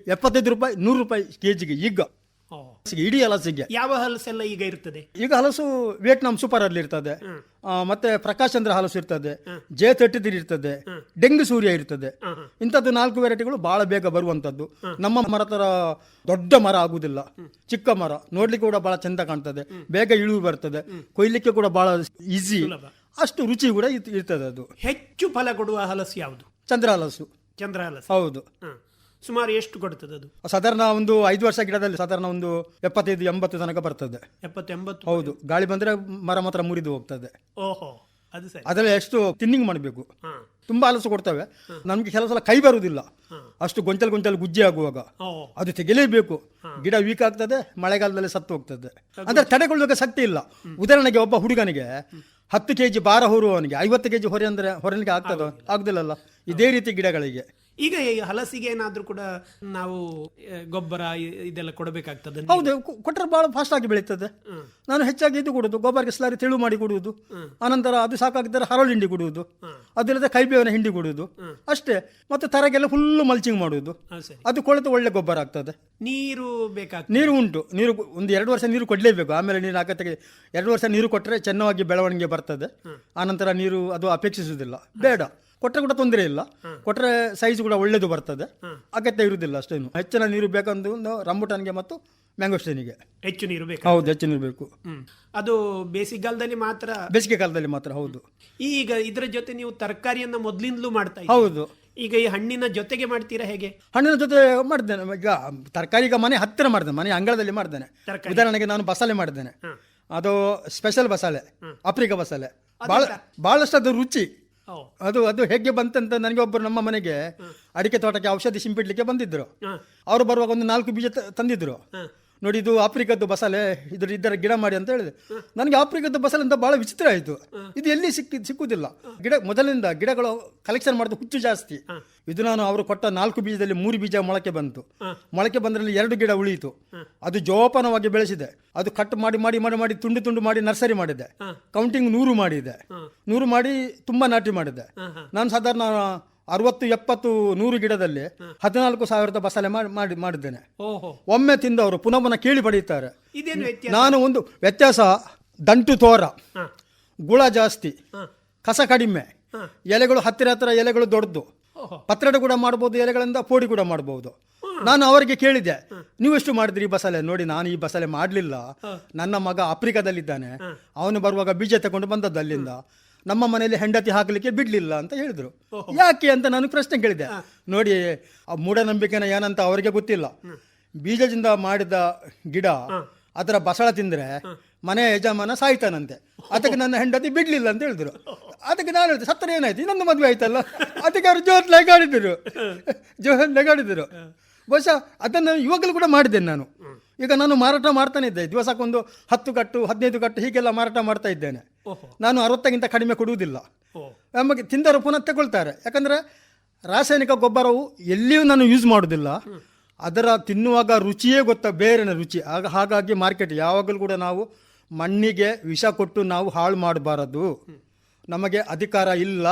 ಎಪ್ಪತ್ತೈದು ರೂಪಾಯಿ ನೂರು ರೂಪಾಯಿ ಕೆಜಿಗೆ ಈಗ. ಇಡೀ ಹಲಸಿಗೆ. ಯಾವ ಹಲಸೆಲ್ಲ ಈಗ ಇರ್ತದೆ? ಈಗ ಹಲಸು ವಿಯೆಟ್ನಾಂ ಸೂಪರ್ ಅಲ್ಲಿ ಇರ್ತದೆ. ಮತ್ತೆ ಪ್ರಕಾಶ್ ಚಂದ್ರ ಹಲಸು ಇರ್ತದೆ. ಜೆ ತರ್ಟಿ ತ್ರೀ ಇರ್ತದೆ. ಡೆಂಗು ಸೂರ್ಯ ಇರ್ತದೆ. ಇಂಥದ್ದು ನಾಲ್ಕು ವೆರೈಟಿಗಳು ಬಹಳ ಬೇಗ ಬರುವಂತದ್ದು ನಮ್ಮ ಮರ ತರ ದೊಡ್ಡ ಮರ ಆಗುದಿಲ್ಲ. ಚಿಕ್ಕ ಮರ. ನೋಡ್ಲಿಕ್ಕೆ ಕೂಡ ಬಹಳ ಚಂದ ಕಾಣ್ತದೆ. ಬೇಗ ಇಳುವು ಬರ್ತದೆ. ಕೊಯ್ಲಿಕ್ಕೆ ಕೂಡ ಬಹಳ ಈಸಿ ಅಷ್ಟು ರುಚಿ ಕೂಡ ಇರ್ತದೆ ಅದು. ಹೆಚ್ಚು ಫಲ ಕೊಡುವ ಹಲಸು ಯಾವುದು? ಚಂದ್ರ ಹಲಸು. ಚಂದ್ರ ಹಲಸು. ಹೌದು. ಸುಮಾರು ಎಷ್ಟು ಕೊಡ್ತದೆ ಅದು? ಸಾಧಾರಣ ಒಂದು ಐದು ವರ್ಷ ಗಿಡದಲ್ಲಿ ಸಾಧಾರಣ ಒಂದು ಎಪ್ಪತ್ತೈದು ಎಂಬತ್ತು ತನಕ ಬರ್ತದೆ. ಎಪ್ಪತ್ತು ಎಂಬತ್ತು ಹೌದು ಗಾಳಿ ಬಂದ್ರೆ ಮರ ಮಾತ್ರ ಮುರಿದು ಹೋಗ್ತದೆ. ಓಹೋ ಅದು ಸರಿ. ಅದರಲ್ಲಿ ಎಷ್ಟು ತಿನ್ನಿಂಗ್ ಮಾಡಬೇಕು. ತುಂಬಾ ಆಲಸು ಕೊಡ್ತವೆ. ನಮ್ಗೆ ಕೆಲವು ಸಲ ಕೈ ಬರುವುದಿಲ್ಲ ಅಷ್ಟು ಗೊಂಚಲು ಗೊಂಚಲು ಗುಜ್ಜಿ ಆಗುವಾಗ. ಅದು ತೆಗೆಲೇಬೇಕು. ಗಿಡ ವೀಕ್ ಆಗ್ತದೆ ಮಳೆಗಾಲದಲ್ಲಿ ಸತ್ತು ಹೋಗ್ತದೆ. ಅಂದ್ರೆ ತಡೆಗೊಳ್ಳುವಾಗ ಶಕ್ತಿ ಇಲ್ಲ. ಉದಾಹರಣೆಗೆ ಒಬ್ಬ ಹುಡುಗನಿಗೆ ಹತ್ತು ಕೆಜಿ ಭಾರ ಹೊರುವವನಿಗೆ ಐವತ್ತು ಕೆಜಿ ಹೊರೆ ಅಂದ್ರೆ ಹೊರನಿಗೆ ಆಗ್ತದ? ಆಗುದಿಲ್ಲಲ್ಲ. ಇದೇ ರೀತಿ ಗಿಡಗಳಿಗೆ. ಈಗ ಹಲಸಿಗೆ ಏನಾದ್ರೂ ಕೂಡ ನಾವು ಗೊಬ್ಬರ ಇದೆಲ್ಲ ಕೊಡಬೇಕಾಗ್ತದೆ ಹೌದು ಕೊಟ್ಟರೆ ಬಹಳ ಫಾಸ್ಟ್ ಆಗಿ ಬೆಳೀತದೆ. ನಾನು ಹೆಚ್ಚಾಗಿ ಇದು ಕೊಡುದು ಗೊಬ್ಬರಕ್ಕೆ ಸ್ಲಾರಿ ತಿಳು ಮಾಡಿ ಕೊಡುವುದು ಆನಂತರ ಅದು ಸಾಕಾಗಿದ್ದರೆ ಹರಳು ಹಿಂಡಿ ಕೊಡುವುದು ಅದಿಲ್ಲದೆ ಕೈಬೇವಿನ ಹಿಂಡಿ ಕೊಡುವುದು ಅಷ್ಟೇ ಮತ್ತೆ ತರಗೆಲ್ಲ ಫುಲ್ಲು ಮಲ್ಚಿಂಗ್ ಮಾಡುವುದು ಅದು ಕೊಳೆತು ಒಳ್ಳೆ ಗೊಬ್ಬರ ಆಗ್ತದೆ. ನೀರು ಬೇಕಾಗ್ತದೆ. ನೀರು ಉಂಟು ನೀರು ಒಂದು ಎರಡು ವರ್ಷ ನೀರು ಕೊಡಲೇಬೇಕು. ಆಮೇಲೆ ನೀರು ಹಾಕತ್ತೆ ಎರಡು ವರ್ಷ ನೀರು ಕೊಟ್ಟರೆ ಚೆನ್ನಾಗಿ ಬೆಳವಣಿಗೆ ಬರ್ತದೆ. ಆನಂತರ ನೀರು ಅದು ಅಪೇಕ್ಷಿಸುವುದಿಲ್ಲ. ಬೇಡ. ಕೊಟ್ಟರೆ ಕೂಡ ತೊಂದರೆ ಇಲ್ಲ. ಕೊಟ್ಟರೆ ಸೈಜ್ ಕೂಡ ಒಳ್ಳೇದು ಬರ್ತದೆ. ಅಗತ್ಯ ಇರುವುದಿಲ್ಲ ಅಷ್ಟೇನು. ಹೆಚ್ಚಿನ ನೀರು ಬೇಕಂದು ಒಂದು ರಂಬುಟಾನ್ಗೆ ಮತ್ತು ಮ್ಯಾಂಗೋಸ್ಟೇನಿಗೆ ಹೆಚ್ಚು ನೀರು ಬೇಕು. ಹೌದು ಹೆಚ್ಚು ನೀರು ಬೇಕು. ಅದು ಬೇಸಿಗೆಗಾಲದಲ್ಲಿ ಮಾತ್ರ? ಬೇಸಿಗೆ ಕಾಲದಲ್ಲಿ ಮಾತ್ರ ಹೌದು. ಈಗ ಇದರ ಜೊತೆ ನೀವು ತರಕಾರಿಯನ್ನ ಮೊದಲಿಂದಲೂ ಮಾಡ್ತಾ ಇದ್ದೀರಿ. ಹೌದು. ಈಗ ಈ ಹಣ್ಣಿನ ಜೊತೆಗೆ ಮಾಡ್ತೀರಾ ಹೇಗೆ? ಹಣ್ಣಿನ ಜೊತೆ ಮಾಡಿದ್ದೇನೆ ಈಗ ತರಕಾರಿ ಈಗ ಮನೆ ಹತ್ತಿರ ಮಾಡಿದ್ದೇನೆ ಮನೆ ಅಂಗಳದಲ್ಲಿ ತರಕಾರಿ. ಉದಾಹರಣೆಗೆ ನಾನು ಬಸಳೆ ಮಾಡಿದ್ದೇನೆ ಅದು ಸ್ಪೆಷಲ್ ಬಸಳೆ ಆಫ್ರಿಕಾ ಬಸಳೆ. ಭಾಳ ಭಾಳಷ್ಟು ಅದು ರುಚಿ. ಅದು ಅದು ಹೇಗೆ ಬಂತಂತ ನನಗೆ ಒಬ್ಬರು ನಮ್ಮ ಮನೆಗೆ ಅಡಿಕೆ ತೋಟಕ್ಕೆ ಔಷಧಿ ಸಿಂಪಿಡ್ಲಿಕ್ಕೆ ಬಂದಿದ್ರು. ಅವರು ಬರುವಾಗ ಒಂದು ನಾಲ್ಕು ಬೀಜ ತಂದಿದ್ರು. ನೋಡಿ ಇದು ಆಫ್ರಿಕದ್ದು ಬಸಳೆ ಇದ್ರ ಇದರ ಗಿಡ ಮಾಡಿ ಅಂತ ಹೇಳಿದೆ ನನಗೆ ಆಫ್ರಿಕದ್ದು ಬಸಳೆ ಅಂತ ಬಹಳ ವಿಚಿತ್ರ ಆಯಿತು. ಇದು ಎಲ್ಲಿ ಸಿಕ್ಕಿ ಸಿಕ್ಕುದಿಲ್ಲ. ಗಿಡ ಮೊದಲಿಂದ ಗಿಡಗಳು ಕಲೆಕ್ಷನ್ ಮಾಡೋದು ಹುಚ್ಚು ಜಾಸ್ತಿ. ಇದು ನಾನು ಅವರು ಕೊಟ್ಟ ನಾಲ್ಕು ಬೀಜದಲ್ಲಿ ಮೂರು ಬೀಜ ಮೊಳಕೆ ಬಂತು. ಮೊಳಕೆ ಬಂದ್ರಲ್ಲಿ ಎರಡು ಗಿಡ ಉಳಿಯಿತು. ಅದು ಜೋಪಾನವಾಗಿ ಬೆಳೆಸಿದೆ. ಅದು ಕಟ್ ಮಾಡಿ ಮಾಡಿ ಮಾಡಿ ಮಾಡಿ ತುಂಡು ತುಂಡು ಮಾಡಿ ನರ್ಸರಿ ಮಾಡಿದೆ. ಕೌಂಟಿಂಗ್ ನೂರು ಮಾಡಿದೆ. ನೂರು ಮಾಡಿ ತುಂಬಾ ನಾಟಿ ಮಾಡಿದೆ. ನಾನು ಸಾಧಾರಣ ಅರವತ್ತು ಎಪ್ಪತ್ತು ನೂರು ಗಿಡದಲ್ಲಿ ಹದಿನಾಲ್ಕು ಸಾವಿರದ ಬಸಳೆ ಮಾಡಿ ಮಾಡಿ ಮಾಡಿದ್ದೇನೆ. ಒಮ್ಮೆ ತಿಂದವರು ಪುನಃ ಪುನಃ ಕೇಳಿ ಪಡೆಯುತ್ತಾರೆ ನಾನು ಒಂದು ವ್ಯತ್ಯಾಸ ದಂಟು ತೋರ. ಗುಳ ಜಾಸ್ತಿ. ಕಸ ಕಡಿಮೆ. ಎಲೆಗಳು ಹತ್ತಿರ ಹತ್ತಿರ ಎಲೆಗಳು ದೊಡ್ಡದು ಪತ್ರೊಡೆ ಕೂಡ ಮಾಡ್ಬೋದು ಎಲೆಗಳಿಂದ ಪೋಡಿ ಕೂಡ ಮಾಡ್ಬೋದು. ನಾನು ಅವರಿಗೆ ಕೇಳಿದೆ ನೀವು ಎಷ್ಟು ಮಾಡಿದ್ರಿ ಈ ಬಸಳೆ? ನೋಡಿ ನಾನು ಈ ಬಸಳೆ ಮಾಡಲಿಲ್ಲ. ನನ್ನ ಮಗ ಆಫ್ರಿಕಾದಲ್ಲಿದ್ದಾನೆ. ಅವನು ಬರುವಾಗ ಬೀಜ ತಗೊಂಡು ಬಂದದ್ದು ಅಲ್ಲಿಂದ. ನಮ್ಮ ಮನೆಯಲ್ಲಿ ಹೆಂಡತಿ ಹಾಕಲಿಕ್ಕೆ ಬಿಡ್ಲಿಲ್ಲ ಅಂತ ಹೇಳಿದ್ರು. ಯಾಕೆ ಅಂತ ನಾನು ಪ್ರಶ್ನೆ ಕೇಳಿದೆ ನೋಡಿ ಆ ಮೂಢನಂಬಿಕೆನ ಏನಂತ ಅವರಿಗೆ ಗೊತ್ತಿಲ್ಲ. ಬೀಜದಿಂದ ಮಾಡಿದ ಗಿಡ ಅದರ ಬಸಳ ತಿಂದ್ರೆ ಮನೆ ಯಜಮಾನ ಸಾಯ್ತಾನಂತೆ. ಅದಕ್ಕೆ ನನ್ನ ಹೆಂಡತಿ ಬಿಡಲಿಲ್ಲ ಅಂತ ಹೇಳಿದ್ರು. ಅದಕ್ಕೆ ನಾನು ಹೇಳಿದೆ ಸತ್ತರ ಏನಾಯ್ತು? ಇನ್ನೊಂದು ಮದುವೆ ಆಯ್ತಲ್ಲ? ಅದಕ್ಕೆ ಅವರು ಜೋತ್ ಲಗಾಡಿದ್ರು ಜೋರ್ ಲಗಾಡಿದ್ರು ಬಹುಶಃ ಅದನ್ನು ಇವಾಗಲೂ ಕೂಡ ಮಾಡಿದ್ದೇನೆ ನಾನು. ಈಗ ನಾನು ಮಾರಾಟ ಮಾಡ್ತಾನೆ ಇದ್ದೆ. ದಿವಸಕ್ಕೊಂದು ಹತ್ತು ಕಟ್ಟು ಹದಿನೈದು ಕಟ್ಟು ಹೀಗೆಲ್ಲ ಮಾರಾಟ ಮಾಡ್ತಾ ಇದ್ದೇನೆ. ನಾನು ಅರವತ್ತಕ್ಕಿಂತ ಕಡಿಮೆ ಕೊಡುವುದಿಲ್ಲ. ನಮಗೆ ತಿಂದರು ಪುನಃ ತಗೊಳ್ತಾರೆ. ಯಾಕಂದ್ರೆ ರಾಸಾಯನಿಕ ಗೊಬ್ಬರವು ಎಲ್ಲಿಯೂ ನಾನು ಯೂಸ್ ಮಾಡೋದಿಲ್ಲ ಅದರ ತಿನ್ನುವಾಗ ರುಚಿಯೇ ಗೊತ್ತ ಬೇರೆನ ರುಚಿ. ಆಗ ಹಾಗಾಗಿ ಮಾರ್ಕೆಟ್ ಯಾವಾಗಲೂ ಕೂಡ ನಾವು ಮಣ್ಣಿಗೆ ವಿಷ ಕೊಟ್ಟು ನಾವು ಹಾಳು ಮಾಡಬಾರದು. ನಮಗೆ ಅಧಿಕಾರ ಇಲ್ಲ.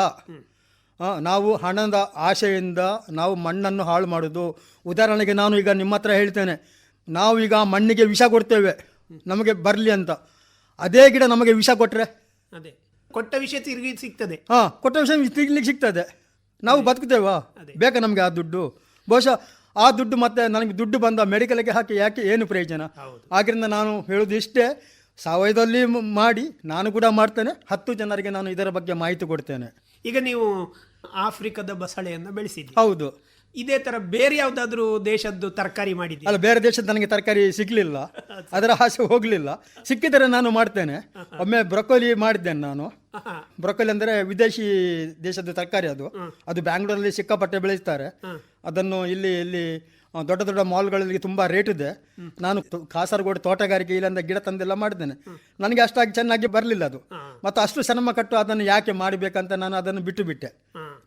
ನಾವು ಹಣದ ಆಶೆಯಿಂದ ನಾವು ಮಣ್ಣನ್ನು ಹಾಳು ಮಾಡೋದು. ಉದಾಹರಣೆಗೆ ನಾನು ಈಗ ನಿಮ್ಮ ಹತ್ರ ಹೇಳ್ತೇನೆ. ನಾವು ಈಗ ಮಣ್ಣಿಗೆ ವಿಷ ಕೊಡ್ತೇವೆ. ನಮಗೆ ಬರಲಿ ಅಂತ. ಅದೇ ಗಿಡ ನಮಗೆ ವಿಷ ಕೊಟ್ಟರೆ ಅದೇ. ಕೊಟ್ಟ ವಿಷಯ ತಿರುಗಿ ಸಿಗ್ತದೆ. ಹಾಂ ಕೊಟ್ಟ ವಿಷಯ ತಿನ್ಲಿಕ್ಕೆ ಸಿಗ್ತದೆ. ನಾವು ಬದುಕ್ತೇವಾ? ಬೇಕಾ ನಮಗೆ ಆ ದುಡ್ಡು? ಬಹುಶಃ ಆ ದುಡ್ಡು ಮತ್ತೆ ನನಗೆ ದುಡ್ಡು ಬಂದ ಮೆಡಿಕಲ್ಗೆ ಹಾಕಿ ಯಾಕೆ ಏನು ಪ್ರಯೋಜನ. ಆದ್ದರಿಂದ ನಾನು ಹೇಳೋದು ಇಷ್ಟೇ. ಸಾವಯವದಲ್ಲಿ ಮ್- ಮಾಡಿ ನಾನು ಕೂಡ ಮಾಡ್ತೇನೆ. ಹತ್ತು ಜನರಿಗೆ ನಾನು ಇದರ ಬಗ್ಗೆ ಮಾಹಿತಿ ಕೊಡ್ತೇನೆ. ಈಗ ನೀವು ಆಫ್ರಿಕಾದ ಬಸಳೆಯನ್ನು ಬೆಳೆಸಿದ್ದೀರಿ ಹೌದು. ಇದೇ ತರ ಬೇರೆ ಯಾವ್ದಾದ್ರು ದೇಶದ್ದು ತರಕಾರಿ ಮಾಡಿದ್ದೆ ಅಲ್ಲ ಬೇರೆ ದೇಶದ ನನಗೆ ತರಕಾರಿ ಸಿಗ್ಲಿಲ್ಲ. ಅದರ ಆಸೆ ಹೋಗಲಿಲ್ಲ. ಸಿಕ್ಕಿದರೆ ನಾನು ಮಾಡ್ತೇನೆ. ಒಮ್ಮೆ ಬ್ರೊಕೊಲಿ ಮಾಡಿದ್ದೇನೆ ನಾನು. ಬ್ರೊಕೊಲಿ ಅಂದ್ರೆ ವಿದೇಶಿ ದೇಶದ ತರಕಾರಿ ಅದು. ಅದು ಬ್ಯಾಂಗ್ಳೂರಲ್ಲಿ ಸಿಕ್ಕಾಪಟ್ಟೆ ಬೆಳೆಸ್ತಾರೆ. ಅದನ್ನು ಇಲ್ಲಿ ಇಲ್ಲಿ ದೊಡ್ಡ ದೊಡ್ಡ ಮಾಲ್ಗಳಲ್ಲಿ ತುಂಬ ರೇಟ್ ಇದೆ. ನಾನು ಕಾಸರಗೋಡು ತೋಟಗಾರಿಕೆ ಇಲ್ಲಂದ ಗಿಡ ತಂದೆಲ್ಲ ಮಾಡಿದ್ದೇನೆ. ನನಗೆ ಅಷ್ಟಾಗಿ ಚೆನ್ನಾಗಿ ಬರಲಿಲ್ಲ ಅದು. ಮತ್ತು ಅಷ್ಟು ಶ್ರಮ ಕಟ್ಟು ಅದನ್ನು ಯಾಕೆ ಮಾಡಬೇಕಂತ ನಾನು ಅದನ್ನು ಬಿಟ್ಟು ಬಿಟ್ಟೆ.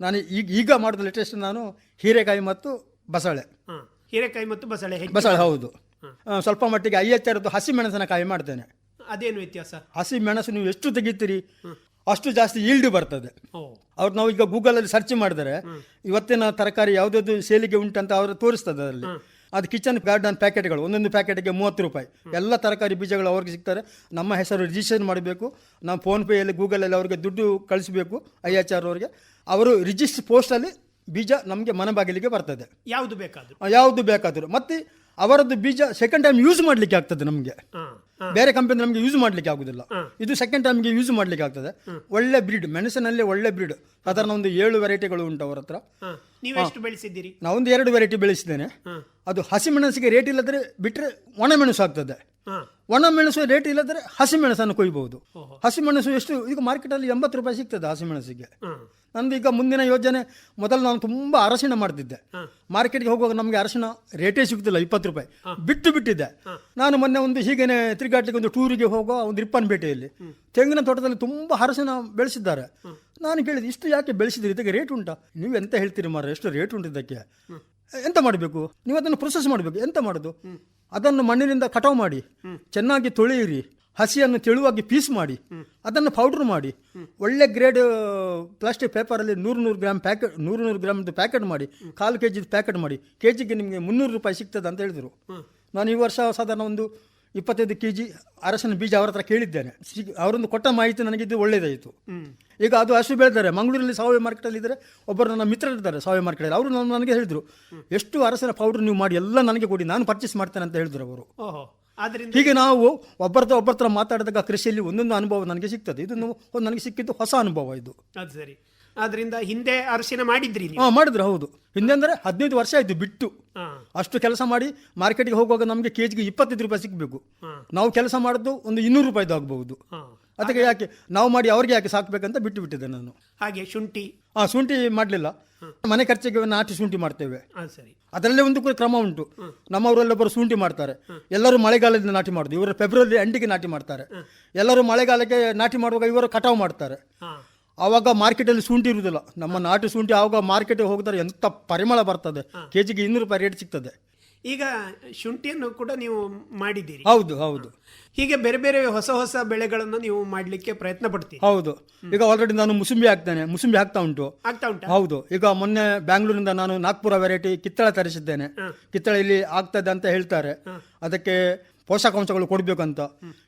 ನಾನು ಈಗ ಈಗ ಮಾಡೋದು ಲೇಟೆಸ್ಟ್ ನಾನು ಹೀರೆಕಾಯಿ ಮತ್ತು ಬಸಳೆ. ಹೀರೆಕಾಯಿ ಮತ್ತು ಬಸಳೆ ಬಸಳೆ ಹೌದು. ಸ್ವಲ್ಪ ಮಟ್ಟಿಗೆ ಐ ಎಚ್ ಹಸಿ ಮೆಣಸಿನಕಾಯಿ ಮಾಡ್ತೇನೆ. ಅದೇನು ವ್ಯತ್ಯಾಸ? ಹಸಿ ಮೆಣಸು ನೀವು ಎಷ್ಟು ತೆಗಿತೀರಿ? ಅಷ್ಟು ಜಾಸ್ತಿ ಈಲ್ಡ್ ಬರ್ತದೆ. ಅವ್ರು ನಾವು ಈಗ ಗೂಗಲಲ್ಲಿ ಸರ್ಚ್ ಮಾಡಿದರೆ ಇವತ್ತಿನ ತರಕಾರಿ ಯಾವುದಾದ್ರು ಸೇಲಿಗೆ ಉಂಟಂತ ಅವರು ತೋರಿಸ್ತದೆ ಅದರಲ್ಲಿ. ಅದು ಕಿಚನ್ ಗಾರ್ಡನ್ ಪ್ಯಾಕೆಟ್ಗಳು ಒಂದೊಂದು ಪ್ಯಾಕೆಟ್ಗೆ ಮೂವತ್ತು ರೂಪಾಯಿ. ಎಲ್ಲ ತರಕಾರಿ ಬೀಜಗಳು ಅವ್ರಿಗೆ ಸಿಗ್ತಾರೆ. ನಮ್ಮ ಹೆಸರು ರಿಜಿಸ್ಟರ್ ಮಾಡಬೇಕು. ನಾವು ಫೋನ್ಪೇಯಲ್ಲಿ ಗೂಗಲಲ್ಲಿ ಅವ್ರಿಗೆ ದುಡ್ಡು ಕಳಿಸಬೇಕು ಐ ಎಚ್ ಆರ್ ಅವ್ರಿಗೆ. ಅವರು ರಿಜಿಸ್ಟರ್ ಪೋಸ್ಟಲ್ಲಿ ಬೀಜ ನಮಗೆ ಮನೆ ಬಾಗಿಲಿಗೆ ಬರ್ತದೆ. ಯಾವುದು ಬೇಕಾದರೂ? ಯಾವುದು ಬೇಕಾದರೂ. ಮತ್ತೆ ಅವರದ್ದು ಬೀಜ ಸೆಕೆಂಡ್ ಟೈಮ್ ಯೂಸ್ ಮಾಡಲಿಕ್ಕೆ ಆಗ್ತದೆ ನಮಗೆ. ಬೇರೆ ಕಂಪನಿ ನಮಗೆ ಯೂಸ್ ಮಾಡ್ಲಿಕ್ಕೆ ಆಗುದಿಲ್ಲ. ಇದು ಸೆಕೆಂಡ್ ಟೈಮ್ಗೆ ಯೂಸ್ ಮಾಡ್ಲಿಕ್ಕೆ ಆಗ್ತದೆ. ಒಳ್ಳೆ ಬ್ರೀಡ್ ಮೆಣಸಿನಲ್ಲಿ ಒಳ್ಳೆ ಬ್ರೀಡ್ ಅದರ ಒಂದು ಏಳು ವೆರೈಟಿಗಳು ಉಂಟು ಅವ್ರ ಹತ್ರ ಹಾಂ. ನೀವೆಷ್ಟು ಬೆಳೆಸಿದ್ದೀರಿ? ನಾವೊಂದು ಎರಡು ವೆರೈಟಿ ಬೆಳೆಸಿದ್ದೇನೆ. ಅದು ಹಸಿ ಮೆಣಸಿಗೆ ರೇಟ್ ಇಲ್ಲದ್ರೆ ಬಿಟ್ಟರೆ ಒಣ ಮೆಣಸು ಆಗ್ತದೆ. ಹಾಂ. ಒಣ ಮೆಣಸು ರೇಟ್ ಇಲ್ಲದ್ರೆ ಹಸಿ ಮೆಣಸನ್ನು ಕೊಯ್ಬಹುದು. ಹಸಿಮೆಣಸು ಹಸಿ ಮೆಣಸು ಎಷ್ಟು ಈಗ ಮಾರ್ಕೆಟಲ್ಲಿ ಎಂಬತ್ತು ರೂಪಾಯಿ ಸಿಗ್ತದೆ ಹಸಿ ಮೆಣಸಿಗೆ. ಹಾಂ. ನಂದು ಈಗ ಮುಂದಿನ ಯೋಜನೆ ಮೊದಲು ನಾನು ತುಂಬ ಅರಶಿನ ಮಾಡ್ತಿದ್ದೆ. ಮಾರ್ಕೆಟ್ಗೆ ಹೋಗುವಾಗ ನಮಗೆ ಅರಶಿನ ರೇಟೇ ಸಿಗ್ತಿಲ್ಲ ಇಪ್ಪತ್ತು ರೂಪಾಯಿ. ಬಿಟ್ಟು ಬಿಟ್ಟಿದ್ದೆ. ನಾನು ಮೊನ್ನೆ ಒಂದು ಹೀಗೇನೆ ತಿರುಗಾಟ್ಲಿಕ್ಕೆ ಒಂದು ಟೂರಿಗೆ ಹೋಗುವ ಒಂದು ರಿಪ್ಪನ್ಪೇಟೆಯಲ್ಲಿ ತೆಂಗಿನ ತೋಟದಲ್ಲಿ ತುಂಬ ಅರಶಿನ ಬೆಳೆಸಿದ್ದಾರೆ. ನಾನು ಕೇಳಿದೆ ಇಷ್ಟು ಯಾಕೆ ಬೆಳೆಸಿದ್ರಿ? ಇದಕ್ಕೆ ರೇಟ್ ಉಂಟಾ? ನೀವು ಎಂತ ಹೇಳ್ತೀರಿ ಮಾರ ಎಷ್ಟು ರೇಟ್ ಉಂಟು ಇದಕ್ಕೆ? ಎಂತ ಮಾಡಬೇಕು? ನೀವು ಅದನ್ನು ಪ್ರೊಸೆಸ್ ಮಾಡಬೇಕು. ಎಂತ ಮಾಡೋದು? ಅದನ್ನು ಮಣ್ಣಿನಿಂದ ಕಟಾವು ಮಾಡಿ. ಚೆನ್ನಾಗಿ ತೊಳೆಯಿರಿ. ಹಸಿಯನ್ನು ತೆಳುವಾಗಿ ಪೀಸ್ ಮಾಡಿ, ಅದನ್ನು ಪೌಡ್ರ್ ಮಾಡಿ, ಒಳ್ಳೆ ಗ್ರೇಡ್ ಪ್ಲಾಸ್ಟಿಕ್ ಪೇಪರಲ್ಲಿ ನೂರು ನೂರು ಗ್ರಾಮ್ ಪ್ಯಾಕೆಟ್ ನೂರು ನೂರು ಗ್ರಾಮ್ದು ಪ್ಯಾಕೆಟ್ ಮಾಡಿ, ಕಾಲು ಕೆ ಜಿದು ಪ್ಯಾಕೆಟ್ ಮಾಡಿ ಕೆ ಜಿಗೆ ನಿಮಗೆ ಮುನ್ನೂರು ರೂಪಾಯಿ ಸಿಗ್ತದೆ ಅಂತ ಹೇಳಿದರು. ನಾನು ಈ ವರ್ಷ ಸಾಧಾರಣ ಒಂದು ಇಪ್ಪತ್ತೈದು ಕೆ ಜಿ ಅರಸಿನ ಬೀಜ ಅವರ ಹತ್ರ ಕೇಳಿದ್ದೇನೆ. ಅವರೊಂದು ಕೊಟ್ಟ ಮಾಹಿತಿ ನನಗಿದ್ದು ಒಳ್ಳೆಯದಾಯಿತು ಈಗ ಅದು ಅಷ್ಟು ಬೆಳೆದಾರೆ, ಮಂಗಳೂರಲ್ಲಿ ಸಾವಯವ ಮಾರ್ಕೆಟಲ್ಲಿ ಇದ್ದರೆ ಒಬ್ಬರು ನನ್ನ ಮಿತ್ರರಿದ್ದಾರೆ ಸಾವಯವ ಮಾರ್ಕೆಟಲ್ಲಿ ಅವರು ನಾನು, ನನಗೆ ಹೇಳಿದರು, ಎಷ್ಟು ಅರಸಿನ ಪೌಡರ್ ನೀವು ಮಾಡಿ, ಎಲ್ಲ ನನಗೆ ಕೊಡಿ, ನಾನು ಪರ್ಚೇಸ್ ಮಾಡ್ತೇನೆ ಅಂತ ಹೇಳಿದ್ರು ಅವರು. ಆದ್ದರಿಂದ ಹೀಗೆ ನಾವು ಒಬ್ಬರದ ಒಬ್ಬರತ್ರ ಮಾತಾಡಿದಾಗ ಕೃಷಿಯಲ್ಲಿ ಒಂದೊಂದು ಅನುಭವ ನನಗೆ ಸಿಗ್ತದೆ. ಇದು ನನಗೆ ಸಿಕ್ಕಿದ್ದು ಹೊಸ ಅನುಭವ ಇದು. ಅದು ಸರಿ. ಆದ್ರಿಂದ ಹಿಂದೆ ಅರಿಶಿನ ಮಾಡಿದ್ರಿ ಹಾಂ ಮಾಡಿದ್ರು ಹೌದು. ಹಿಂದೆ ಅಂದರೆ ಹದಿನೈದು ವರ್ಷ ಆಯಿತು ಬಿಟ್ಟು. ಅಷ್ಟು ಕೆಲಸ ಮಾಡಿ ಮಾರ್ಕೆಟ್ಗೆ ಹೋಗುವಾಗ ನಮಗೆ ಕೆ ಜಿಗೆ ಇಪ್ಪತ್ತೈದು ರೂಪಾಯಿ ಸಿಗಬೇಕು. ನಾವು ಕೆಲಸ ಮಾಡಿದ್ದು ಒಂದು ಇನ್ನೂರು ರೂಪಾಯಿದು ಆಗಬಹುದು. ಅದಕ್ಕೆ ಯಾಕೆ ನಾವು ಮಾಡಿ ಅವ್ರಿಗೆ ಯಾಕೆ ಸಾಕಬೇಕಂತ ಬಿಟ್ಟು ಬಿಟ್ಟಿದ್ದೆ ನಾನು. ಹಾಗೆ ಶುಂಠಿ? ಹಾಂ ಶುಂಠಿ ಮಾಡಲಿಲ್ಲ. ಮನೆ ಖರ್ಚಿಗೆ ನಾಟಿ ಶುಂಠಿ ಮಾಡ್ತೇವೆ. ಸರಿ. ಅದರಲ್ಲೇ ಒಂದು ಕೂಡ ಕ್ರಮ ಉಂಟು. ನಮ್ಮವರಲ್ಲೊಬ್ಬರು ಶುಂಠಿ ಮಾಡ್ತಾರೆ. ಎಲ್ಲರೂ ಮಳೆಗಾಲದಿಂದ ನಾಟಿ ಮಾಡುದು. ಇವರು ಫೆಬ್ರವರಿ ಎಂಡಿಗೆ ನಾಟಿ ಮಾಡ್ತಾರೆ. ಎಲ್ಲರೂ ಮಳೆಗಾಲಕ್ಕೆ ನಾಟಿ ಮಾಡುವಾಗ ಇವರು ಕಟಾವು ಮಾಡ್ತಾರೆ. ಆವಾಗ ಮಾರ್ಕೆಟಲ್ಲಿ ಶುಂಠಿ ಇರುವುದಿಲ್ಲ ನಮ್ಮ ನಾಟಿ ಶುಂಠಿ ಆವಾಗ ಮಾರ್ಕೆಟಿಗೆ ಹೋಗ್ತಾರೆ ಎಂಥ ಪರಿಮಳ ಬರ್ತದೆ. ಕೆ ಜಿಗೆ ಇನ್ನೂರು ರೂಪಾಯಿ ರೇಟ್ ಸಿಗ್ತದೆ. ಈಗ ಶುಂಠಿಯನ್ನು ಕೂಡ ನೀವು ಮಾಡಿದ್ದೀರಿ. ಹೌದು ಹೌದು. ಹೀಗೆ ಬೇರೆ ಬೇರೆ ಹೊಸ ಹೊಸ ಬೆಳೆಗಳನ್ನು ನೀವು ಮಾಡಲಿಕ್ಕೆ ಪ್ರಯತ್ನ ಪಡ್ತೀವಿ ಹೌದು. ಈಗ ಆಲ್ರೆಡಿ ನಾನು ಮುಸುಂಬಿ ಹಾಕ್ತೇನೆ. ಮುಸುಂಬಿ ಹಾಕ್ತಾ ಉಂಟು. ಆಗ್ತಾ ಉಂಟು? ಹೌದು. ಈಗ ಮೊನ್ನೆ ಬ್ಯಾಂಗ್ಳೂರಿಂದ ನಾನು ನಾಗ್ಪುರ ವೆರೈಟಿ ಕಿತ್ತಳೆ ತರಿಸಿದ್ದೇನೆ. ಕಿತ್ತಳೆ ಇಲ್ಲಿ ಆಗ್ತದೆ ಅಂತ ಹೇಳ್ತಾರೆ. ಅದಕ್ಕೆ ಪೋಷಕಾಂಶಗಳು ಕೊಡಬೇಕು ಅಂತ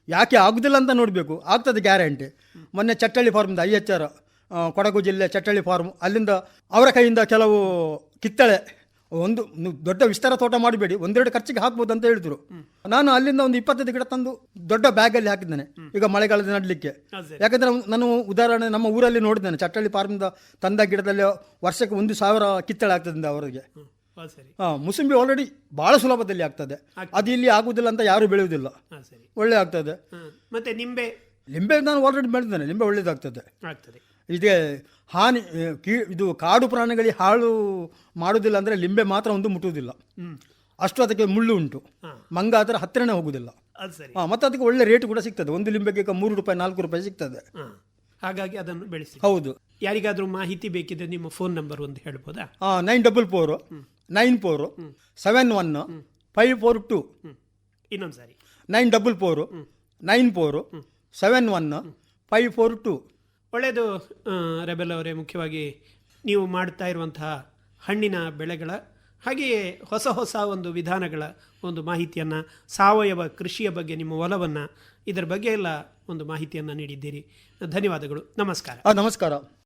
ಯಾಕೆ ಆಗುದಿಲ್ಲ ಅಂತ ನೋಡಬೇಕು. ಆಗ್ತದೆ ಗ್ಯಾರಂಟಿ ಮೊನ್ನೆ ಚಟ್ಟಳ್ಳಿ ಫಾರ್ಮ್ದ ಐ ಎಚ್ ಆರ್ ಕೊಡಗು ಜಿಲ್ಲೆ ಚಟ್ಟಳ್ಳಿ ಫಾರ್ಮ್ ಅಲ್ಲಿಂದ ಅವರ ಕೈಯಿಂದ ಕೆಲವು ಕಿತ್ತಳೆ ಒಂದು ನೀವು ದೊಡ್ಡ ವಿಸ್ತಾರ ತೋಟ ಮಾಡಬೇಡಿ ಒಂದೆರಡು ಖರ್ಚಿಗೆ ಹಾಕ್ಬೋದು ಅಂತ ಹೇಳಿದ್ರು. ನಾನು ಅಲ್ಲಿಂದ ಒಂದು ಇಪ್ಪತ್ತೈದು ಗಿಡ ತಂದು ದೊಡ್ಡ ಬ್ಯಾಗಲ್ಲಿ ಹಾಕಿದ್ದೇನೆ. ಈಗ ಮಳೆಗಾಲದ ನಡಲಿಕ್ಕೆ. ಯಾಕಂದ್ರೆ ನಾನು ಉದಾಹರಣೆ ನಮ್ಮ ಊರಲ್ಲಿ ನೋಡಿದ್ದೇನೆ ಚಟ್ಟಳ್ಳಿ ಫಾರ್ಮಿಂದ ತಂದ ಗಿಡದಲ್ಲಿ ವರ್ಷಕ್ಕೆ ಒಂದು ಸಾವಿರ ಕಿತ್ತಳೆ ಆಗ್ತದೆ ಅವರಿಗೆ. ಹಾ ಮುಸುಂಬಿ ಆಲ್ರೆಡಿ ಬಹಳ ಸುಲಭದಲ್ಲಿ ಆಗ್ತದೆ. ಅದು ಇಲ್ಲಿ ಆಗುದಿಲ್ಲ ಅಂತ ಯಾರು ಬೆಳೆಯುವುದಿಲ್ಲ. ಒಳ್ಳೆ ಆಗ್ತದೆ. ಮತ್ತೆ ನಿಂಬೆ? ಲಿಂಬೆ ನಾನು ಆಲ್ರೆಡಿ ಬೆಳೆದಿದ್ದೇನೆ ಲಿಂಬೆ ಒಳ್ಳೇದಾಗ್ತದೆ. ಆಗ್ತದೆ. ಇದೇ ಹಾನಿ ಕೀ ಇದು ಕಾಡು ಪ್ರಾಣಿಗಳಿಗೆ ಹಾಳು ಮಾಡುವುದಿಲ್ಲ ಅಂದರೆ ಲಿಂಬೆ ಮಾತ್ರ ಒಂದು ಮುಟ್ಟುವುದಿಲ್ಲ. ಅಷ್ಟು ಅದಕ್ಕೆ ಮುಳ್ಳು ಉಂಟು. ಹಾಂ. ಮಂಗ ಅದರ ಹತ್ತಿರನೇ ಹೋಗುದಿಲ್ಲ. ಮತ್ತೆ ಹಾಂ ಅದಕ್ಕೆ ಒಳ್ಳೆ ರೇಟ್ ಕೂಡ ಸಿಗ್ತದೆ. ಒಂದು ಲಿಂಬೆಗೆ ಮೂರು ರೂಪಾಯಿ ನಾಲ್ಕು ರೂಪಾಯಿ ಸಿಗ್ತದೆ. ಹಾಗಾಗಿ ಅದನ್ನು ಬೆಳೆಸಿ. ಹೌದು. ಯಾರಿಗಾದರೂ ಮಾಹಿತಿ ಬೇಕಿದ್ರೆ ನಿಮ್ಮ ಫೋನ್ ನಂಬರ್ ಒಂದು ಹೇಳ್ಬೋದಾ? Nine double four nine four seven one five four two ಇನ್ನೊಂದು ಸಾರಿ nine double four nine four seven one five four two ಒಳ್ಳೆಯದು ರೆಬೆಲ್ ಅವರೇ, ಮುಖ್ಯವಾಗಿ ನೀವು ಮಾಡ್ತಾ ಇರುವಂತಹ ಹಣ್ಣಿನ ಬೆಳೆಗಳ, ಹಾಗೆಯೇ ಹೊಸ ಹೊಸ ಒಂದು ವಿಧಾನಗಳ ಒಂದು ಮಾಹಿತಿಯನ್ನು, ಸಾವಯವ ಕೃಷಿಯ ಬಗ್ಗೆ ನಿಮ್ಮ ಒಲವನ್ನು, ಇದರ ಬಗ್ಗೆ ಎಲ್ಲ ಒಂದು ಮಾಹಿತಿಯನ್ನು ನೀಡಿದ್ದೀರಿ. ಧನ್ಯವಾದಗಳು. ನಮಸ್ಕಾರ. ನಮಸ್ಕಾರ.